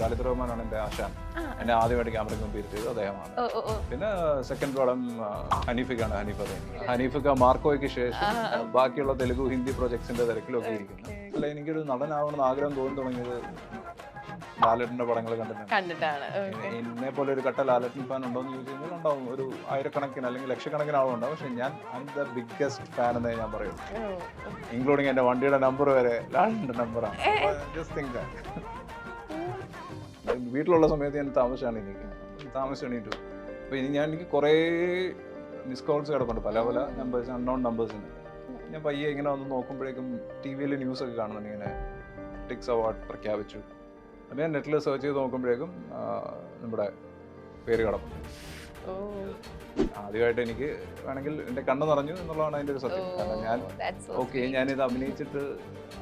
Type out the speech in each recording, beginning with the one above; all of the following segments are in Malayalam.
ഖാലിദ് റഹ്മാനാണ് എന്റെ ആശാൻ. എന്നെ ആദ്യമായിട്ട് ക്യാമറയ്ക്ക് മുമ്പ് ഇരുത്തിയത് അദ്ദേഹമാണ്. പിന്നെ സെക്കൻഡ് പടം ഹനീഫിക്കാണ് ഹനീഫ് അദ്ദേഹം ഹനീഫിക്ക മാർക്കോയ്ക്ക് ശേഷം ബാക്കിയുള്ള തെലുഗു ഹിന്ദി പ്രൊജക്ട്സിന്റെ തിരക്കിലൊക്കെ ഇരിക്കുന്നു. അല്ല എനിക്കൊരു നടനാവണമെന്ന് ആഗ്രഹം തോന്നി തുടങ്ങിയത് ലാലട്ടിന്റെ പടങ്ങൾ കണ്ടിട്ടാണ്. എന്നെ പോലെ ഒരു കട്ട ലാലട്ടൻ ഫാൻ ഉണ്ടോ എന്ന് ചോദിച്ചു കഴിഞ്ഞാൽ ഉണ്ടാവും. ഒരു ആയിരക്കണക്കിന് അല്ലെങ്കിൽ ലക്ഷക്കണക്കിന് ആളുണ്ടാവും പക്ഷെ ഞാൻ ഐ ദ ബിഗ്ഗസ്റ്റ് ഫാൻ എന്നേ ഞാൻ പറയുള്ളൂ. ഇൻക്ലൂഡിങ് എന്റെ വണ്ടിയുടെ നമ്പർ വരെ ലാലിന്റെ നമ്പറാണ് ജസ്റ്റ് തിങ്ക് വീട്ടിലുള്ള സമയത്ത് ഞാൻ താമസിച്ചാണ് എനിക്ക് താമസിച്ച് എണീറ്റു. അപ്പോൾ ഇനി ഞാൻ എനിക്ക് കുറേ മിസ് കോൾസ് കിടപ്പുണ്ട്. പല പല നമ്പേഴ്സ് അൺനോൺ നമ്പേഴ്സിന് ഞാൻ പയ്യെ ഇങ്ങനെ വന്ന് നോക്കുമ്പോഴേക്കും ടി വിയിൽ ന്യൂസൊക്കെ കാണുന്നുണ്ട്. ഇങ്ങനെ ടിക്സ് അവാർഡ് പ്രഖ്യാപിച്ചു. അപ്പോൾ ഞാൻ നെറ്റിൽ സെർച്ച് ചെയ്ത് നോക്കുമ്പോഴേക്കും നമ്മുടെ പേര് കിടപ്പുണ്ട്. ആദ്യമായിട്ട് എനിക്ക് വേണമെങ്കിൽ എന്റെ കണ്ണ് നിറഞ്ഞു എന്നുള്ളതാണ് അതിന്റെ ഒരു സത്യം. കാരണം ഞാൻ ഓക്കെ ഞാനിത് അഭിനയിച്ചിട്ട്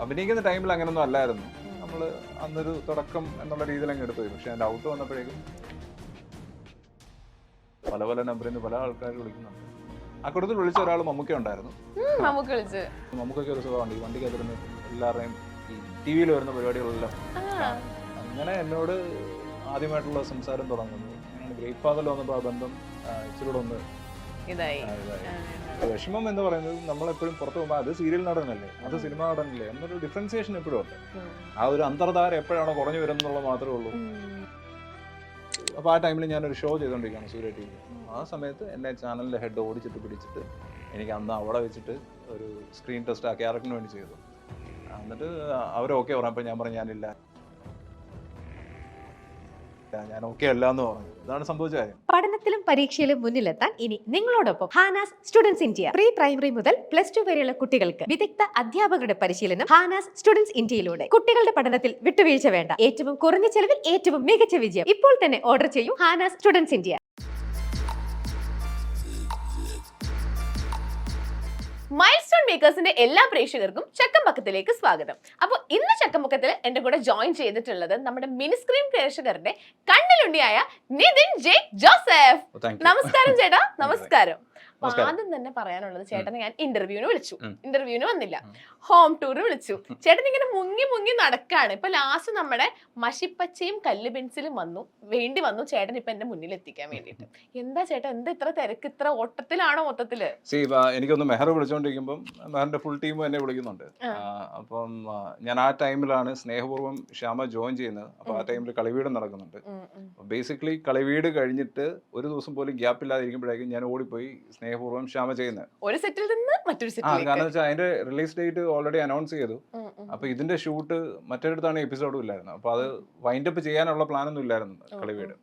അഭിനയിക്കുന്ന ടൈമിൽ അങ്ങനെയൊന്നും അല്ലായിരുന്നു. നമ്മൾ അന്നൊരു തുടക്കം എന്നുള്ള രീതിയിൽ അങ്ങ് എടുത്തു പക്ഷെ അതിന്റെ ഔട്ട് വന്നപ്പോഴേക്കും പല പല നമ്പറിൽ നിന്ന് പല ആൾക്കാർ വിളിക്കുന്നുണ്ട്. ആ കൂട്ടത്തിൽ വിളിച്ച ഒരാൾ മമ്മൂക്ക ഉണ്ടായിരുന്നു. മമ്മൂക്കൊക്കെ ഒരു സുഖമുണ്ട് ഈ വണ്ടിക്കകത്തിരുന്ന് എല്ലാവരുടെയും ഈ ടി വിയിൽ വരുന്ന പരിപാടികളെല്ലാം. അങ്ങനെ എന്നോട് ആദ്യമായിട്ടുള്ള സംസാരം തുടങ്ങുന്നു. ഗ്രേറ്റ് ഫാദറിൽ വന്നപ്പോൾ ആ ബന്ധം ആ, ഇച്ചിരി കൂടെ ഒന്ന് ഇതായി. വിഷമം എന്ന് പറയുന്നത് നമ്മളെപ്പോഴും പുറത്തു പോകുമ്പോൾ അത് സീരിയൽ നടനല്ലേ? അത് സിനിമ നടനല്ലേ? എന്നൊരു ഡിഫറൻസിയേഷൻ എപ്പോഴും ഉണ്ട്. ആ ഒരു അന്തർധാര എപ്പോഴാണോ കുറഞ്ഞു വരുന്നുള്ളത് മാത്രമേ ഉള്ളൂ. അപ്പോൾ ആ ടൈമിൽ ഞാനൊരു ഷോ ചെയ്തുകൊണ്ടിരിക്കുകയാണ് സൂര്യ ടി വി ആ സമയത്ത് എന്നെ ചാനലിന്റെ ഹെഡ് ഓടിച്ചിട്ട് പിടിച്ചിട്ട് എനിക്ക് അന്ന് അവിടെ വെച്ചിട്ട് ഒരു സ്ക്രീൻ ടെസ്റ്റ് ആ ക്യാരക്ടറിന് വേണ്ടി ചെയ്തു. എന്നിട്ട് അവരൊക്കെ പറഞ്ഞപ്പോൾ ഞാൻ പറഞ്ഞു ഞാനില്ല. ഞാൻ ഓക്കെ അല്ല എന്ന് പറഞ്ഞു. ഇതാണ് സംഭവിച്ച പഠനത്തിലും പരീക്ഷയിലും മുന്നിലെത്താൻ ഇനി നിങ്ങളോടൊപ്പം. Hanas students India pre primary മുതൽ പ്ലസ് ടു വരെയുള്ള കുട്ടികൾക്ക് വിദഗ്ധ അധ്യാപകരുടെ പരിശീലനം ഹാനാസ് സ്റ്റുഡൻസ് ഇന്ത്യയിലൂടെ കുട്ടികളുടെ പഠനത്തിൽ വിട്ടുവീഴ്ച വേണ്ട. ഏറ്റവും കുറഞ്ഞ ചെലവിൽ ഏറ്റവും മികച്ച വിജയം. ഇപ്പോൾ തന്നെ ഓർഡർ ചെയ്യൂ Hanas students India milestone മേക്കേഴ്സിന്റെ എല്ലാ പ്രേക്ഷകർക്കും ചക്കമ്പക്കത്തിലേക്ക് സ്വാഗതം. അപ്പോൾ ഇന്ന് ചക്കമ്പക്കത്തിൽ എന്റെ കൂടെ ജോയിൻ ചെയ്തിട്ടുള്ളത് നമ്മുടെ മിനിസ്ക്രീൻ പ്രേക്ഷകരുടെ കണ്ണിലുണ്ടിയായ നിതിൻ ജെ ജോസഫ്. നമസ്കാരം ചേട്ടാ നമസ്കാരം. അപ്പൊ ആദ്യം തന്നെ പറയാനുള്ളത് ചേട്ടനെ ഞാൻ ഇന്റർവ്യൂവിന് വിളിച്ചു. ഇന്റർവ്യൂവിന് വന്നില്ല. ഹോം ടൂർ വിളിച്ചു. ചേട്ടൻ ഇങ്ങനെ മുങ്ങി മുങ്ങി നടക്കാണ്. ഇപ്പൊ ലാസ്റ്റ് നമ്മുടെ മഷിപ്പച്ചയും കല്ല് പെൻസിലും വന്നു. വേണ്ടി വന്നു ചേട്ടൻ ഇപ്പൊ എന്റെ മുന്നിൽ എത്തിക്കാൻ വേണ്ടിട്ട് എന്താ ചേട്ടൻ എന്താ ഇത്ര തിരക്ക്? ഇത്ര ഓട്ടത്തിലാണോ മൊത്തത്തിൽ? എനിക്കൊന്ന് മെഹർ വിളിച്ചോണ്ടിരിക്കുമ്പോൾ മെഹറിന്റെ ഫുൾ ടീമും എന്നെ വിളിക്കുന്നുണ്ട്. അപ്പം ഞാൻ ആ ടൈമിലാണ് സ്നേഹപൂർവം ശ്യാമ ജോയിൻ ചെയ്യുന്നത്. അപ്പൊ ആ. ടൈമിൽ കളിവീട് നടക്കുന്നുണ്ട്. ബേസിക്കലി കളിവീട് കഴിഞ്ഞിട്ട് ഒരു ദിവസം പോലും ഗ്യാപ്പ് ഇല്ലാതിരിക്കുമ്പോഴേക്കും ഞാൻ ഓടിപ്പോയി സ്നേഹപൂർവം ശ്യാമ ചെയ്യുന്നത്. ഒരു സെറ്റിൽ നിന്ന് മറ്റൊരു ആ കാരണം വെച്ചാൽ അതിന്റെ റിലീസ് ഡേറ്റ് ഓൾറെഡി അനൗൺസ് ചെയ്തു. അപ്പൊ ഇതിന്റെ ഷൂട്ട് മറ്റൊരിടത്താണ് എപ്പിസോഡും ഇല്ലായിരുന്നു. അപ്പൊ അത് വൈൻഡ് അപ്പ് ചെയ്യാനുള്ള പ്ലാനൊന്നും ഇല്ലായിരുന്നു കളിവീട്.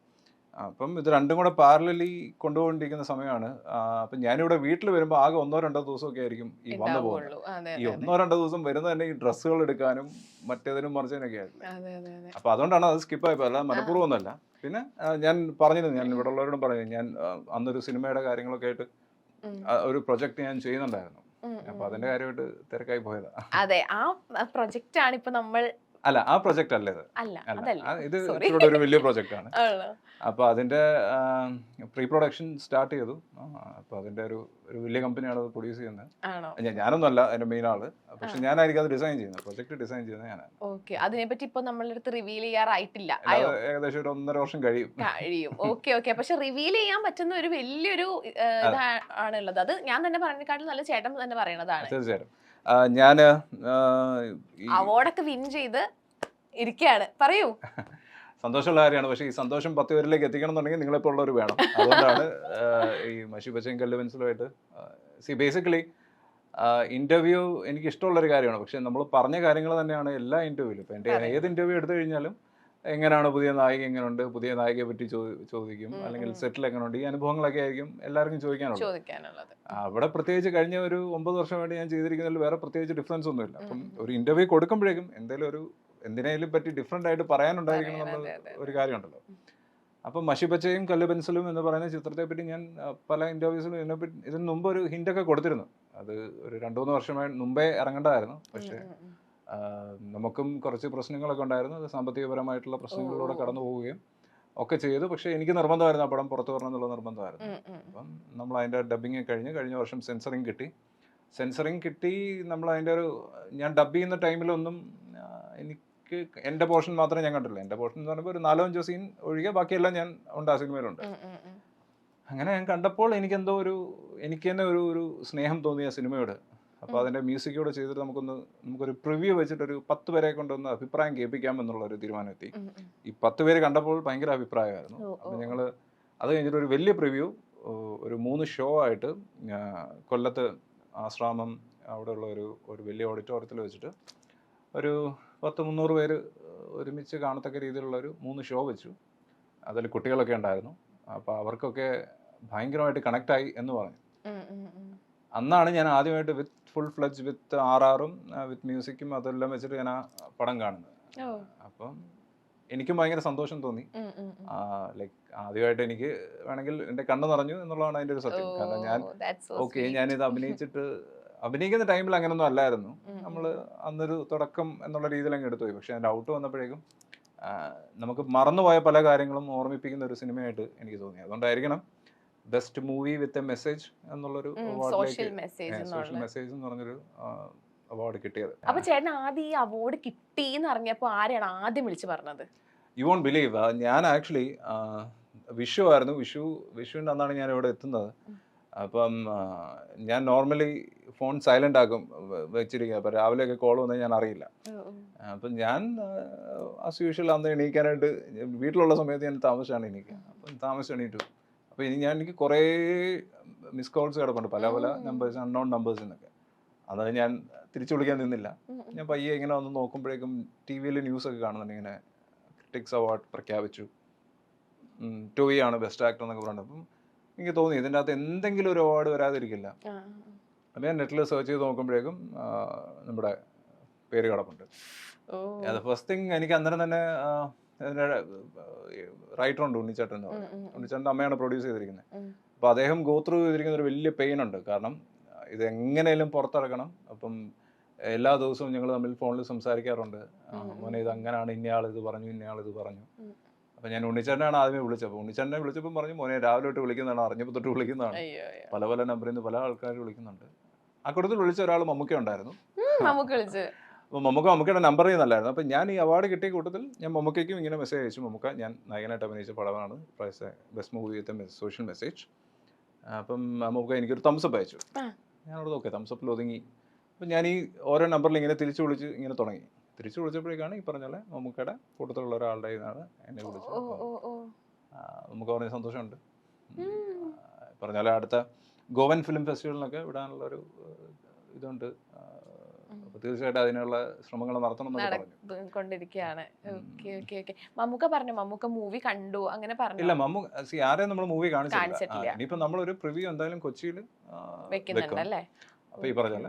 അപ്പം ഇത് രണ്ടും കൂടെ പാരലലി കൊണ്ടുപോകൊണ്ടിരിക്കുന്ന സമയമാണ്. ആ, അപ്പം ഞാനിവിടെ വീട്ടിൽ വരുമ്പോൾ ആകെ ഒന്നോ രണ്ടോ ദിവസമൊക്കെ ആയിരിക്കും ഈ വന്നു പോകുന്നത്. ഉണ്ടാവുള്ളൂ. അതെ, ഈ ഒന്നോ രണ്ടോ ദിവസം വരുന്നത് തന്നെ ഈ ഡ്രസ്സുകൾ എടുക്കാനും മറ്റേതിനും മറിച്ചതിനൊക്കെ ആയിരുന്നു. അതെ, അതെ, അതെ. അപ്പൊ അതുകൊണ്ടാണ് അത് സ്കിപ്പ് ആയപ്പോൾ അല്ല മനഃപൂർവം ഒന്നല്ല പിന്നെ ആ, ഞാൻ പറഞ്ഞിരുന്നു ഞാൻ ഇവിടെ ഉള്ളവരോടും പറഞ്ഞു ഞാൻ ആ, അന്നൊരു സിനിമയുടെ കാര്യങ്ങളൊക്കെ ആയിട്ട് ഒരു പ്രൊജക്ട് ഞാൻ ചെയ്യുന്നുണ്ടായിരുന്നു. അപ്പൊ അതിന്റെ കാര്യമായിട്ട് തിരക്കായി പോയതാ. അതെ ആ പ്രൊജക്റ്റ് ആണ് ഇപ്പൊ നമ്മൾ അല്ല ആ പ്രൊജക്ട് അല്ല ഇത്. അല്ല ഇത് Sorry. ഒരു വലിയ പ്രൊജക്റ്റ് ആണ്? അപ്പൊ അതിന്റെ പ്രീ പ്രൊഡക്ഷൻ സ്റ്റാർട്ട് ചെയ്തു. അപ്പൊ അതിന്റെ ഒരു ഒരു വലിയ കമ്പനിയാണ് അത് പ്രൊഡ്യൂസ് ചെയ്യുന്നത്. ഞാനൊന്നും അല്ല അതിന്റെ മെയിൻ ആൾ. പക്ഷെ ഞാനായിരിക്കും അത് ഡിസൈൻ ചെയ്യുന്നത്. പ്രൊജക്ട് ഡിസൈൻ ചെയ്യുന്നത് ഞാനാണ്. ഓക്കെ അതിനെപ്പറ്റി ഇപ്പൊ നമ്മളുടെ അടുത്ത് റിവീൽ ചെയ്യാറായിട്ടില്ല. ഏകദേശം ഒരു ഒന്നര വർഷം കഴിയും. കഴിയും. ഓക്കെ ഓക്കെ പക്ഷെ റിവീൽ ചെയ്യാൻ പറ്റുന്ന ഒരു വലിയൊരു ഇതാണുള്ളത് അത്. ഞാൻ തന്നെ പറഞ്ഞതിനെക്കാട്ടും നല്ല ചേട്ടൻ തന്നെ പറയണതാണ്. തീർച്ചയായിട്ടും. ഞാൻ അവാർഡൊക്കെ വിൻ ചെയ്ത് ഇരിക്കുകയാണ് പറയൂ. സന്തോഷമുള്ള കാര്യമാണ്. പക്ഷേ ഈ സന്തോഷം പത്ത് പേരിലേക്ക് എത്തിക്കണം എന്നുണ്ടെങ്കിൽ നിങ്ങളെപ്പോലുള്ളവർ വേണം. അതുകൊണ്ടാണ് ഈ മഷി പച്ചയും കല്ല് പെൻസിലുമായിട്ട് സി ബേസിക്കലി ഇന്റർവ്യൂ എനിക്ക് ഇഷ്ടമുള്ളൊരു കാര്യമാണ്. പക്ഷേ നമ്മൾ പറഞ്ഞ കാര്യങ്ങൾ തന്നെയാണ് എല്ലാ ഇന്റർവ്യൂവിലും ഇപ്പം എന്റെ ഏത് ഇന്റർവ്യൂ എടുത്തു കഴിഞ്ഞാലും എങ്ങനെയാണ് പുതിയ നായിക എങ്ങനെയുണ്ട് പുതിയ നായികയെ പറ്റി ചോദിക്കും. അല്ലെങ്കിൽ. സെറ്റിൽ എങ്ങനെയുണ്ട് ഈ അനുഭവങ്ങളൊക്കെ ആയിരിക്കും എല്ലാവർക്കും ചോദിക്കാനുള്ളത്. അവിടെ പ്രത്യേകിച്ച് കഴിഞ്ഞ ഒരു ഒമ്പത് വർഷം വേണ്ടി ഞാൻ ചെയ്തിരിക്കുന്നതിൽ വേറെ പ്രത്യേകിച്ച് ഡിഫറൻസ് ഒന്നുമില്ല. അപ്പം. ഒരു ഇന്റർവ്യൂ കൊടുക്കുമ്പോഴേക്കും എന്തെങ്കിലും ഒരു എന്തിനേലും പറ്റി ഡിഫറെന്റ് ആയിട്ട് പറയാനുണ്ടായിരിക്കണം എന്നുള്ള ഒരു കാര്യമുണ്ടല്ലോ. അപ്പം മഷിപ്പച്ചയും കല്ല് പെൻസിലും എന്ന് പറയുന്ന ചിത്രത്തെ പറ്റി ഞാൻ പല ഇന്റർവ്യൂസിലും ഇതിനെപ്പറ്റി ഇതിന് മുമ്പ് ഒരു ഹിന്റൊക്കെ കൊടുത്തിരുന്നു. അത് ഒരു രണ്ടു മൂന്ന് വർഷമായി മുമ്പേ ഇറങ്ങേണ്ടതായിരുന്നു. പക്ഷേ നമുക്കും കുറച്ച് പ്രശ്നങ്ങളൊക്കെ ഉണ്ടായിരുന്നു അത് സാമ്പത്തികപരമായിട്ടുള്ള പ്രശ്നങ്ങളിലൂടെ. കടന്നു പോവുകയും ഒക്കെ ചെയ്തു പക്ഷേ എനിക്ക് നിർബന്ധമായിരുന്നു ആ പടം പുറത്തു വരണം എന്നുള്ള നിർബന്ധമായിരുന്നു. അപ്പം നമ്മൾ അതിന്റെ ഡബിങ് കഴിഞ്ഞ് കഴിഞ്ഞ വർഷം സെൻസറിങ് കിട്ടി സെൻസറിങ് കിട്ടി നമ്മൾ അതിന്റെ ഒരു ഞാൻ ഡബ് ചെയ്യുന്ന ടൈമിലൊന്നും ആ, എനിക്ക് എന്റെ പോർഷൻ മാത്രമേ ഞാൻ കണ്ടില്ല എന്റെ പോർഷൻ എന്ന് പറയുമ്പോൾ ഒരു നാലോ അഞ്ചോ സീൻ ഒഴികെ ബാക്കിയെല്ലാം ഞാൻ ഉണ്ട് ആ സിനിമയിലുണ്ട്. അങ്ങനെ ഞാൻ കണ്ടപ്പോൾ എനിക്ക് എന്തോ ഒരു എനിക്ക് തന്നെ ഒരു ഒരു സ്നേഹം തോന്നിയ സിനിമയോട് അപ്പോൾ അതിന്റെ മ്യൂസിക്കോട് ചെയ്തിട്ട് നമുക്കൊന്ന് നമുക്കൊരു പ്രിവ്യൂ വെച്ചിട്ട് ഒരു പത്ത് പേരെ കൊണ്ടൊന്ന് അഭിപ്രായം കേൾപ്പിക്കാം എന്നുള്ള ഒരു തീരുമാനം എത്തി ഉം, ഉം. ഈ പത്ത് പേര് കണ്ടപ്പോൾ ഭയങ്കര അഭിപ്രായമായിരുന്നു. അപ്പോൾ ഞങ്ങൾ അത് കഴിഞ്ഞിട്ട് ഒരു വലിയ പ്രിവ്യൂ ഒരു മൂന്ന് ഷോ ആയിട്ട് കൊല്ലത്ത് ആശ്രാമം അവിടെയുള്ള ഒരു ഒരു വലിയ ഓഡിറ്റോറിയത്തിൽ വെച്ചിട്ട് ഒരു പത്ത് മുന്നൂറ് പേര് ഒരുമിച്ച് കാണത്തക്ക രീതിയിലുള്ള ഒരു മൂന്ന് ഷോ വെച്ചു. അതിൽ കുട്ടികളൊക്കെ ഉണ്ടായിരുന്നു. അപ്പോൾ അവർക്കൊക്കെ ഭയങ്കരമായിട്ട് കണക്റ്റായി എന്ന് പറഞ്ഞു. അന്നാണ് ഞാൻ ആദ്യമായിട്ട് with full fledged with R ആറും വിത്ത് മ്യൂസിക്കും അതെല്ലാം വെച്ചിട്ട് ഞാൻ ആ പടം കാണുന്നത്. അപ്പം എനിക്കും ഭയങ്കര സന്തോഷം തോന്നി. ലൈക്ക് ആദ്യമായിട്ട് എനിക്ക് വേണമെങ്കിൽ എന്റെ കണ്ണു നിറഞ്ഞു എന്നുള്ളതാണ് അതിന്റെ ഒരു സത്യം. കാരണം ഞാൻ ഓക്കെ ഞാൻ ഞാനിത് അഭിനയിച്ചിട്ട് അഭിനയിക്കുന്ന ടൈമിൽ അങ്ങനൊന്നും അല്ലായിരുന്നു. നമ്മൾ അന്നൊരു തുടക്കം എന്നുള്ള രീതിയിൽ അങ്ങ് എടുത്തുപോയി. പക്ഷെ അതിന്റെ ഔട്ട് വന്നപ്പോഴേക്കും നമുക്ക് മറന്നുപോയ പല കാര്യങ്ങളും ഓർമ്മിപ്പിക്കുന്ന ഒരു സിനിമയായിട്ട് എനിക്ക് തോന്നി. അതുകൊണ്ടായിരിക്കണം best movie with a message എന്നുള്ളൊരു സോഷ്യൽ മെസ്സേജ് സോഷ്യൽ. മെസ്സേജ് എന്ന് പറഞ്ഞൊരു അവാർഡ് കിട്ടിയത്. അപ്പൊ ചേട്ടൻ ആദ്യം ഈ അവാർഡ് കിട്ടി എന്ന് അറിഞ്ഞപ്പോൾ ആരെയാണ് ആദ്യം വിളിച്ചു പറഞ്ഞത്? യു വോണ്ട് ബിലീവ് ഞാൻ ആക്ച്വലി വിഷു ആയിരുന്നു. വിഷു വിഷുവിന്റെ അന്നാണ് ഞാൻ ഇവിടെ എത്തുന്നത്. അപ്പം ഞാൻ നോർമലി ഫോൺ സൈലന്റ് ആക്കും വെച്ചിരിക്കുക. അപ്പം രാവിലെയൊക്കെ കോൾ വന്നാൽ ഞാൻ അറിയില്ല. അപ്പം ഞാൻ ആസ് യൂഷ്വൽ അന്ന് എണീക്കാനായിട്ട് വീട്ടിലുള്ള സമയത്ത് ഞാൻ താമസിച്ചാണ് എണീക്കുക. അപ്പം താമസിച്ച് എണീറ്റു. അപ്പോൾ ഇനി ഞാൻ എനിക്ക് കുറേ മിസ് കോൾസ് കിടപ്പുണ്ട്. പല പല നമ്പേഴ്സ് അൺനോൺ നമ്പേഴ്സ് എന്നൊക്കെ. അത് ഞാൻ തിരിച്ചു വിളിക്കാൻ നിന്നില്ല. ഞാൻ പയ്യെ ഇങ്ങനെ ഒന്ന് നോക്കുമ്പോഴേക്കും ടി വിയിൽ ന്യൂസൊക്കെ കാണുന്നുണ്ട്. ഇങ്ങനെ ക്രിട്ടിക്സ് അവാർഡ് പ്രഖ്യാപിച്ചു. ടോയി ആണ് ബെസ്റ്റ് ആക്ടർ എന്നൊക്കെ പറഞ്ഞത്. അപ്പം എനിക്ക് തോന്നി ഇതിന്റെ അകത്ത് എന്തെങ്കിലും ഒരു അവാർഡ് വരാതിരിക്കില്ല. അപ്പം ഞാൻ നെറ്റിൽ സെർച്ച് ചെയ്ത് നോക്കുമ്പോഴേക്കും നമ്മുടെ പേര് കിടപ്പുണ്ട്. അത് ഫസ്റ്റ് തിങ് എനിക്ക് അന്നേരം തന്നെ അതിന്റെ റൈറ്റർ ഉണ്ട് ഉണ്ണിച്ചേട്ടൻ എന്ന് പറയുന്നത് പറയും ഉം, ഉം. ഉണ്ണിച്ചേട്ടന്റെ അമ്മയാണ് പ്രൊഡ്യൂസ് ചെയ്തിരിക്കുന്നത്. അപ്പൊ അപ്പോൾ അദ്ദേഹം ഗോത്രൂ ചെയ്തിരിക്കുന്ന ഒരു വലിയ പെയിൻ ഉണ്ട്. കാരണം ഇത് എങ്ങനെയും പുറത്തിറക്കണം അപ്പം എല്ലാ ദിവസവും ഞങ്ങൾ തമ്മിൽ ഫോണിൽ സംസാരിക്കാറുണ്ട്. മോനെ ഇത് അങ്ങനെയാണ് ഇന്നയാൾ ഇത് പറഞ്ഞു ഇന്നയാൾ ഇത് പറഞ്ഞു. അപ്പൊ അപ്പം ഞാൻ ഉണ്ണിച്ചേട്ടനാണ് ആദ്യമേ വിളിച്ചത്. അപ്പോൾ ഉണ്ണിച്ചേട്ടനെ വിളിച്ചപ്പോൾ പറഞ്ഞു മോനെ രാവിലെ തൊട്ട് വിളിക്കുന്നതാണ്. അറിഞ്ഞപ്പോൾ തൊട്ട് വിളിക്കുന്നതാണ്. പല പല നമ്പറിൽ നിന്ന് പല ആൾക്കാർ വിളിക്കുന്നുണ്ട്. ആ കൂട്ടത്തിൽ വിളിച്ച ഒരാൾ മമ്മൂക്ക ഉണ്ടായിരുന്നു. അപ്പോൾ മമ്മൂക്ക മമ്മൂക്കയുടെ നമ്പർ ചെയ്യുന്നല്ലായിരുന്നു. അപ്പോൾ ഞാൻ ഈ അവാർഡ് കിട്ടിയ കൂട്ടത്തിൽ ഞാൻ മമ്മൂക്കയ്ക്കും ഇങ്ങനെ മെസ്സേജ് അയച്ചു. മമ്മൂക്ക ഞാൻ നായകനായിട്ട് അഭിനയിച്ച പടമാണ്. Prize best movie with social message അപ്പം മമ്മൂക്ക എനിക്കൊരു തംസപ്പ് അയച്ചു. ഞാനോട് ഓക്കെ തംസപ്പിൽ ഒതുങ്ങി. അപ്പം ഞാൻ ഈ ഓരോ നമ്പറിൽ ഇങ്ങനെ തിരിച്ചു വിളിച്ച് ഇങ്ങനെ തുടങ്ങി. തിരിച്ചു വിളിച്ചപ്പോഴേക്കാണ് ഈ പറഞ്ഞ പോലെ മമ്മൂക്കയുടെ കൂട്ടത്തിലുള്ള ഒരാളുടെ ഇതാണ് എന്നെ വിളിച്ചത്. നമുക്ക് പറഞ്ഞ സന്തോഷമുണ്ട്. പറഞ്ഞ പോലെ അടുത്ത ഗോവൻ ഫിലിം ഫെസ്റ്റിവലിനൊക്കെ വിടാനുള്ള ഒരു ഇതുണ്ട്. അപ്പോൾ തീർച്ചയായിട്ടും അതിനുള്ള ശ്രമങ്ങൾ നടത്തണം എന്നൊക്കെ പറഞ്ഞു. നടക്കൊണ്ടിരിക്കുകയാണ് ഉം. Okay okay okay. മമ്മൂക്ക പറഞ്ഞു മമ്മൂക്ക മൂവി കണ്ടു അങ്ങനെ പറഞ്ഞു. ഇല്ല മമ്മു സി ആരെയും നമ്മൾ മൂവി കാണിച്ചിട്ടില്ല. കാണിച്ചിട്ടില്ല. ആ, ഇനിയിപ്പോ നമ്മളൊരു പ്രിവ്യൂ എന്തായാലും കൊച്ചിയിൽ വെക്കുന്നുണ്ട് അല്ലേ? അപ്പൊ ഈ പറഞ്ഞ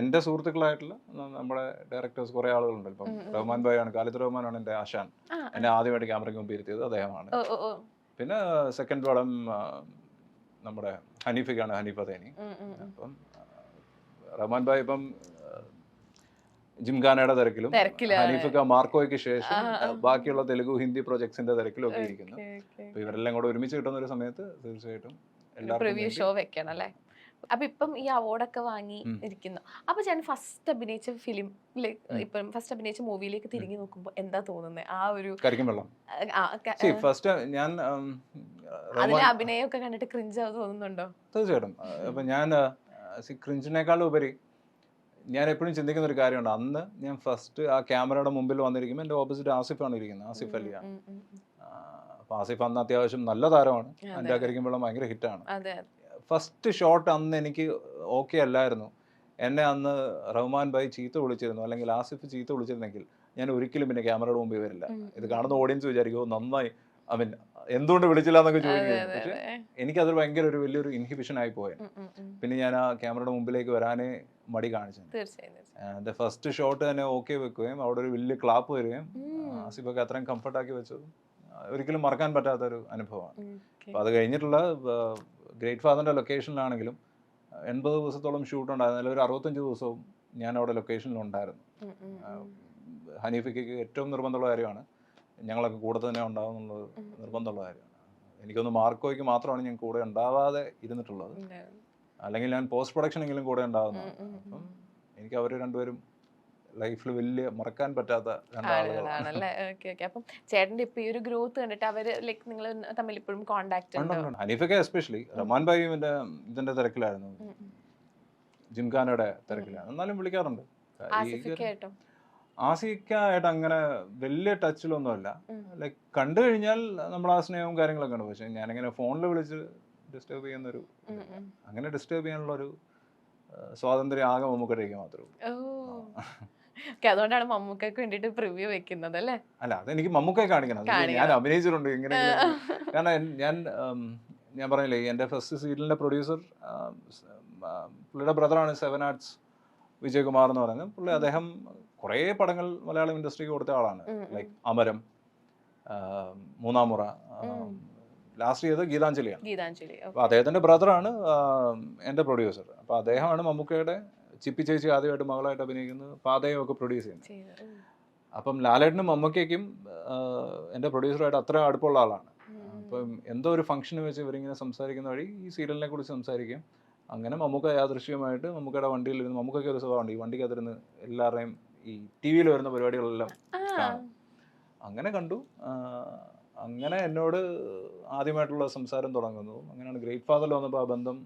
എന്റെ സുഹൃത്തുക്കളായിട്ടുള്ള നമ്മുടെ ഡയറക്ടേഴ്സ് കുറെ ആളുകളുണ്ട്. ഇപ്പം. റഹ്മാൻ ഭായ് ആണ് കാലിത്ത് റഹ്മാനാണ് എന്റെ ആശാൻ. എന്നെ ആദ്യമായിട്ട് ക്യാമറയ്ക്ക് മുമ്പ് ഇരുത്തിയത് അദ്ദേഹമാണ്. പിന്നെ സെക്കൻഡ് പടം നമ്മുടെ ഹനീഫിക്കാണ് ഹനീഫ തേനി. ഉം, ഉം, ഉം. അപ്പം റഹ്മാൻ ഭായ് ഇപ്പം ജിംഖാനയുടെ തിരക്കിലും. ഹനീഫിക്ക മാർക്കോയ്ക്ക് ശേഷം. ബാക്കിയുള്ള തെലുഗു ഹിന്ദി പ്രൊജക്ട്സിന്റെ തിരക്കിലും ഒക്കെ ഇരിക്കുന്നു. അപ്പൊ ഇവരെല്ലാം കൂടെ ഒരുമിച്ച് കിട്ടുന്ന ഒരു സമയത്ത് തീർച്ചയായിട്ടും പ്രിവ്യൂ ഷോ വെക്കണം അല്ലേ അപ്പൊ ഇപ്പം ഈ അവാർഡൊക്കെ വാങ്ങി. ഇരിക്കുന്നു അപ്പൊ ഞാൻ ഫസ്റ്റ് അഭിനയിച്ച ഫിലിം. ഇപ്പം ഫസ്റ്റ് അഭിനയിച്ച മൂവിയിലേക്ക് തിരിഞ്ഞു നോക്കുമ്പോ എന്താ തോന്നുന്നത് ആ ഒരു ഫസ്റ്റ് ഞാൻ അതിലെ റഹ്മാൻ അഭിനയമൊക്കെ കണ്ടിട്ട് ക്രിഞ്ച് തോന്നുന്നുണ്ടോ തീർച്ചയായിട്ടും അപ്പൊ ഞാൻ ക്രിഞ്ചിനേക്കാളും ഉപരി ഞാൻ എപ്പോഴും ചിന്തിക്കുന്ന ഒരു കാര്യമുണ്ട്. അന്ന് ഞാൻ ഫസ്റ്റ് ആ ക്യാമറയുടെ മുമ്പിൽ വന്നിരിക്കുമ്പോൾ എന്റെ ഓപ്പോസിറ്റ് ആസിഫാണ് ഇരിക്കുന്നത്. ആസിഫ് അലിയാണ്. ഉം, ഉം, ഉം. അപ്പൊ ആസിഫ് അന്ന് അത്യാവശ്യം നല്ല താരമാണ്. എന്റെ ആ അതെ. കരിക്കും വെള്ളം ഭയങ്കര ഹിറ്റാണ്. ഫസ്റ്റ് ഷോട്ട് അന്ന് എനിക്ക് ഓക്കെ അല്ലായിരുന്നു. എന്നെ അന്ന് റഹ്മാൻ ഭായി ചീത്ത വിളിച്ചിരുന്നു. അല്ലെങ്കിൽ ആസിഫ് ചീത്ത വിളിച്ചിരുന്നെങ്കിൽ ഞാൻ ഒരിക്കലും പിന്നെ ക്യാമറയുടെ മുമ്പിൽ വരില്ല. ഇത് കാണുന്ന ഓഡിയൻസ് വിചാരിക്കുമോ നന്നായി ഐ മീൻ എന്തുകൊണ്ട് വിളിച്ചില്ല എന്നൊക്കെ ചോദിക്കും പക്ഷെ. എനിക്കതൊരു ഭയങ്കര ഒരു വലിയൊരു ഇൻഹിബിഷൻ ആയി പോയത്. പിന്നെ ഞാൻ ആ ക്യാമറയുടെ മുമ്പിലേക്ക് വരാനേ മടി കാണിച്ചു. ഫസ്റ്റ് ഷോട്ട് തന്നെ ഓക്കെ വെക്കുകയും അവിടെ ഒരു വലിയ ക്ലാപ്പ് വരികയും. ആസിഫൊക്കെ അത്രയും കംഫർട്ടാക്കി വെച്ചതും വെച്ചത് ഒരിക്കലും മറക്കാൻ പറ്റാത്തൊരു അനുഭവമാണ് അപ്പൊ അപ്പോൾ അത് കഴിഞ്ഞിട്ടുള്ള ഗ്രേറ്റ് ഫാദറിന്റെ ലൊക്കേഷനിലാണെങ്കിലും എൺപത് ദിവസത്തോളം ഷൂട്ട് ഉണ്ടായിരുന്നു അതിൽ ഒരു അറുപത്തഞ്ച് ദിവസവും ഞാൻ അവിടെ ലൊക്കേഷനിൽ ഉണ്ടായിരുന്നു. ഹനീഫയ്ക്ക് ഏറ്റവും നിർബന്ധമുള്ള കാര്യമാണ് ഞങ്ങളൊക്കെ കൂടെ തന്നെ ഉണ്ടാവും എന്നുള്ളത് ഉം. നിർബന്ധമുള്ള കാര്യമാണ്. എനിക്കൊന്ന് മാർക്കോയ്ക്ക് മാത്രമാണ് ഞാൻ കൂടെ ഉണ്ടാവാതെ ഇരുന്നിട്ടുള്ളത്. അല്ലെങ്കിൽ ഞാൻ പോസ്റ്റ് പ്രൊഡക്ഷനെങ്കിലും കൂടെ ഉണ്ടാവുന്നു ഉം, ഉം, അപ്പം എനിക്ക് അവർ രണ്ടുപേരും ലൈഫിൽ വലിയ മറക്കാൻ പറ്റാത്ത ആളുകളാണല്ലേ? Okay okay. അപ്പം ചേട്ടന്റെ ഇപ്പൊ ഈ ഒരു ഗ്രോത്ത് കണ്ടിട്ട് അവർ ലൈക്ക് നിങ്ങൾ തമ്മിൽ ഇപ്പോഴും കോണ്ടാക്ട്. ഹനീഫൊക്കെ എസ്പെഷ്യലി റഹ്മാൻ ഭായി ഇതിന്റെ തിരക്കിലായിരുന്നു. ജിംഖാനയുടെ തിരക്കിലാണ്. എന്നാലും വിളിക്കാറുണ്ട്. ആസിക്കായിട്ട് അങ്ങനെ വലിയ ടച്ചിലൊന്നുമല്ല അല്ല ലൈക്ക് കണ്ടു കഴിഞ്ഞാൽ നമ്മൾ ആ സ്നേഹവും കാര്യങ്ങളൊക്കെ ഉണ്ട് പക്ഷെ ഞാനിങ്ങനെ ഫോണിൽ വിളിച്ച് ഡിസ്റ്റർബ് ചെയ്യുന്ന ഒരു ഉം, ഉം. അങ്ങനെ ഡിസ്റ്റർബ് ചെയ്യാനുള്ള ഒരു സ്വാതന്ത്ര്യം ആകെ മമ്മൂക്കടേക്ക് മാത്രമേ അതുകൊണ്ടാണ് മമ്മൂക്കയ്ക്ക് വേണ്ടിട്ട് പ്രിവ്യൂ വെക്കുന്നത് അല്ലേ? അല്ല അതെനിക്ക് മമ്മൂക്കെ കാണിക്കണം. ഞാൻ. അഭിനയിച്ചിട്ടുണ്ട് ഇങ്ങനെ കാരണം ഞാൻ ഞാൻ പറഞ്ഞില്ലേ എന്റെ ഫസ്റ്റ് സീരിയലിന്റെ പ്രൊഡ്യൂസർ പുള്ളിയുടെ ബ്രദറാണ് സെവൻ ആർട്സ് വിജയകുമാർ എന്ന് പറയുന്നത്. പുള്ളി അദ്ദേഹം കുറേ പടങ്ങൾ മലയാളം ഇൻഡസ്ട്രിക്ക് കൊടുത്ത ആളാണ്. ലൈക്ക് അമരം മൂന്നാമുറ മൂന്നാം മുറ ലാസ്റ്റ് ചെയ്ത് ഗീതാഞ്ജലിയാണ്. ഗീതാഞ്ജലി അപ്പോൾ അദ്ദേഹത്തിന്റെ ബ്രദറാണ് എന്റെ പ്രൊഡ്യൂസർ. അപ്പോൾ അദ്ദേഹമാണ് മമ്മൂക്കയുടെ ചിപ്പി ചേച്ചി ആദ്യമായിട്ട് മകളായിട്ട് അഭിനയിക്കുന്നത് പാതയും ഒക്കെ പ്രൊഡ്യൂസ് ചെയ്യുന്നത്. അപ്പം ലാലേട്ടനും മമ്മൂക്കയ്ക്കും എന്റെ പ്രൊഡ്യൂസറായിട്ട് അത്ര അടുപ്പമുള്ള ആളാണ്. അപ്പം എന്തോ ഒരു ഫംഗ്ഷന് വെച്ച് ഇവരിങ്ങനെ സംസാരിക്കുന്ന വഴി ഈ സീരിയലിനെ കുറിച്ച് സംസാരിക്കും. അങ്ങനെ മമ്മൂക്ക യാദൃശ്യമായിട്ട് മമ്മൂക്കയുടെ വണ്ടിയിൽ ഇരുന്ന് മമ്മൂക്കൊക്കെ ഒരു സ്വഭാവമുണ്ട്. ഈ വണ്ടിക്കകത്തിരുന്ന് എല്ലാവരുടെയും ഈ ടി വിയിൽ വരുന്ന പരിപാടികളെല്ലാം. കാണും. അങ്ങനെ കണ്ടു. അങ്ങനെ എന്നോട് ആദ്യമായിട്ടുള്ള സംസാരം തുടങ്ങുന്നു. അങ്ങനെയാണ് ഗ്രേറ്റ് ഫാദറിൽ വന്നപ്പോൾ ആ ബന്ധം.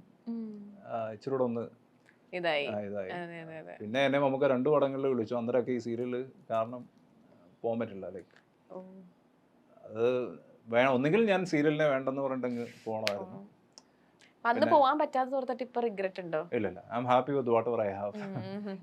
ഇച്ചിരി കൂടെ ഒന്ന് ഇതായി. പിന്നെ എന്നെ നമുക്ക് രണ്ടു പടങ്ങളിൽ വിളിച്ചു. അന്നേരമൊക്കെ ഈ സീരിയൽ കാരണം പോകാൻ പറ്റില്ല ലൈക്ക്. അത് വേണം. ഒന്നുകിൽ ഞാൻ സീരിയലിനെ വേണ്ടെന്ന് പറഞ്ഞിട്ടങ്ങ് പോകണമായിരുന്നു അന്ന് പോവാൻ പറ്റാത്ത ഓർത്തിട്ട് ഇപ്പൊ റിഗ്രറ്റ് ഉണ്ടോ? ഇല്ല ഇല്ല I am happy with what I have.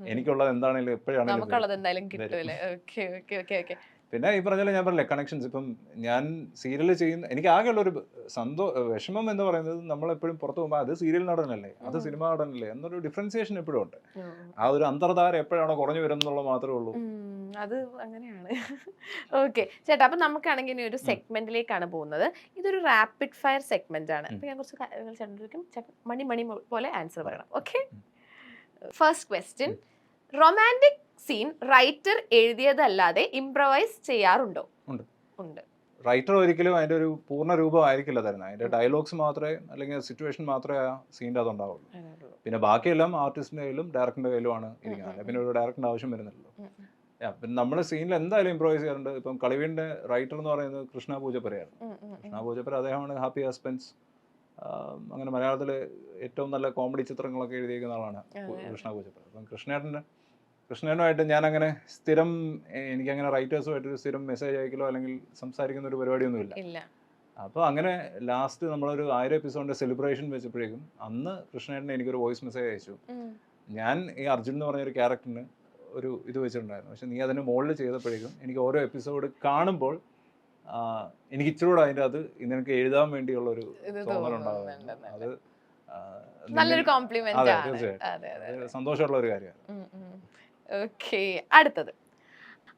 എനിക്കുള്ളത് എന്താണെങ്കിലും എപ്പോഴാണെങ്കിലും നമുക്കുള്ളത് എന്തായാലും കിട്ടൂലേ ഓക്കെ ഓക്കെ ഓക്കെ ഓക്കെ പിന്നെ ഈ പറഞ്ഞാൽ ഞാൻ പറഞ്ഞില്ലേ കണക്ഷൻസ് ഇപ്പം ഞാൻ സീരിയൽ ചെയ്യുന്ന എനിക്ക് ആകെയുള്ള ഒരു സന്തോ വിഷമം എന്ന് പറയുന്നത് നമ്മളെപ്പോഴും പുറത്തു പോകുമ്പോൾ അത് സീരിയൽ നടനല്ലേ അത് സിനിമ നടനല്ലേ എന്നൊരു ഡിഫറൻസിയേഷൻ എപ്പോഴും ഉണ്ട്. ആ ഒരു അന്തർധാര എപ്പോഴാണോ കുറഞ്ഞു വരുന്നുള്ളത് മാത്രമേ ഉള്ളൂ. അത് അങ്ങനെയാണ്. ഓക്കെ ചേട്ടാ അപ്പൊ നമുക്കാണെങ്കിൽ ഇനി ഒരു സെഗ്മെന്റിലേക്കാണ് പോകുന്നത്. ഇതൊരു റാപ്പിഡ് ഫയർ സെഗ്മെന്റ് ആണ്. അപ്പൊ ഞാൻ കുറച്ച് ചേട്ടൻ ചോദിക്കും. ചേട്ടൻ മണി മണി പോലെ ആൻസർ പറയണം. Okay first question romantic scene writer എഴുതിയതല്ലാതെ improvise ചെയ്യാറുണ്ടോ? ഉണ്ട്. ഉണ്ട്. റൈറ്റർ ഒരിക്കലും അതിന്റെ ഒരു പൂർണ രൂപം ആയിരിക്കില്ല തരുന്നത്. അതിന്റെ ഡയലോഗ്സ് മാത്രമേ അല്ലെങ്കിൽ സിറ്റുവേഷൻ മാത്രമേ ആ സീന്റെ അത് ഉണ്ടാവുള്ളൂ പിന്നെ ബാക്കിയെല്ലാം ആർട്ടിസ്റ്റിന്റെ കയ്യിലും ഡയറക്ടറിന്റെ കയ്യിലുമാണ് ഇരിക്കുന്നത്. പിന്നെ ഒരു ഡയറക്ടറിന്റെ ആവശ്യം വരുന്നില്ലല്ലോ. പിന്നെ നമ്മൾ സീനിൽ എന്തായാലും ഇംപ്രൈസ് ചെയ്യാറുണ്ട്. ഇപ്പം കളിവീടിന്റെ റൈറ്റർ എന്ന് പറയുന്നത് കൃഷ്ണ പൂജപ്പരയാണ്. കൃഷ്ണ പൂജപ്പര അദ്ദേഹമാണ് ഹാപ്പി ഹസ്ബൻഡ്സ് അങ്ങനെ മലയാളത്തിൽ ഏറ്റവും നല്ല കോമഡി ചിത്രങ്ങളൊക്കെ എഴുതിയിരിക്കുന്ന ആളാണ്. കൃഷ്ണ പൂജപ്പര. അപ്പം കൃഷ്ണേട്ടന്റെ കൃഷ്ണനുമായിട്ട് ഞാനങ്ങനെ സ്ഥിരം എനിക്കങ്ങനെ റൈറ്റേഴ്സുമായിട്ട് ഒരു സ്ഥിരം മെസ്സേജ് അയക്കലോ അല്ലെങ്കിൽ സംസാരിക്കുന്ന ഒരു പരിപാടിയൊന്നുമില്ല. ഇല്ല. അപ്പോൾ അങ്ങനെ ലാസ്റ്റ് നമ്മളൊരു ആയിരം എപ്പിസോഡിന്റെ സെലിബ്രേഷൻ വെച്ചപ്പോഴേക്കും അന്ന് കൃഷ്ണേട്ടൻ എനിക്കൊരു വോയിസ് മെസ്സേജ് അയച്ചു. ഞാൻ ഈ അർജുൻ എന്ന് പറഞ്ഞൊരു ക്യാരക്ടറിന് ഒരു ഇത് വെച്ചിട്ടുണ്ടായിരുന്നു. പക്ഷെ നീ അതിന് മുകളിൽ ചെയ്തപ്പോഴേക്കും എനിക്ക് ഓരോ എപ്പിസോഡ് കാണുമ്പോൾ എനിക്ക് ഇച്ചിരി കൂടെ അതിന്റെ അത് നിനക്ക് എഴുതാൻ വേണ്ടിയുള്ള ഒരു തോന്നൽ തോന്നലുണ്ടാകുമായിരുന്നു അത് നല്ലൊരു കോംപ്ലിമെന്റ് സന്തോഷമുള്ള ഒരു കാര്യമാണ്. ഓക്കെ അടുത്തത്.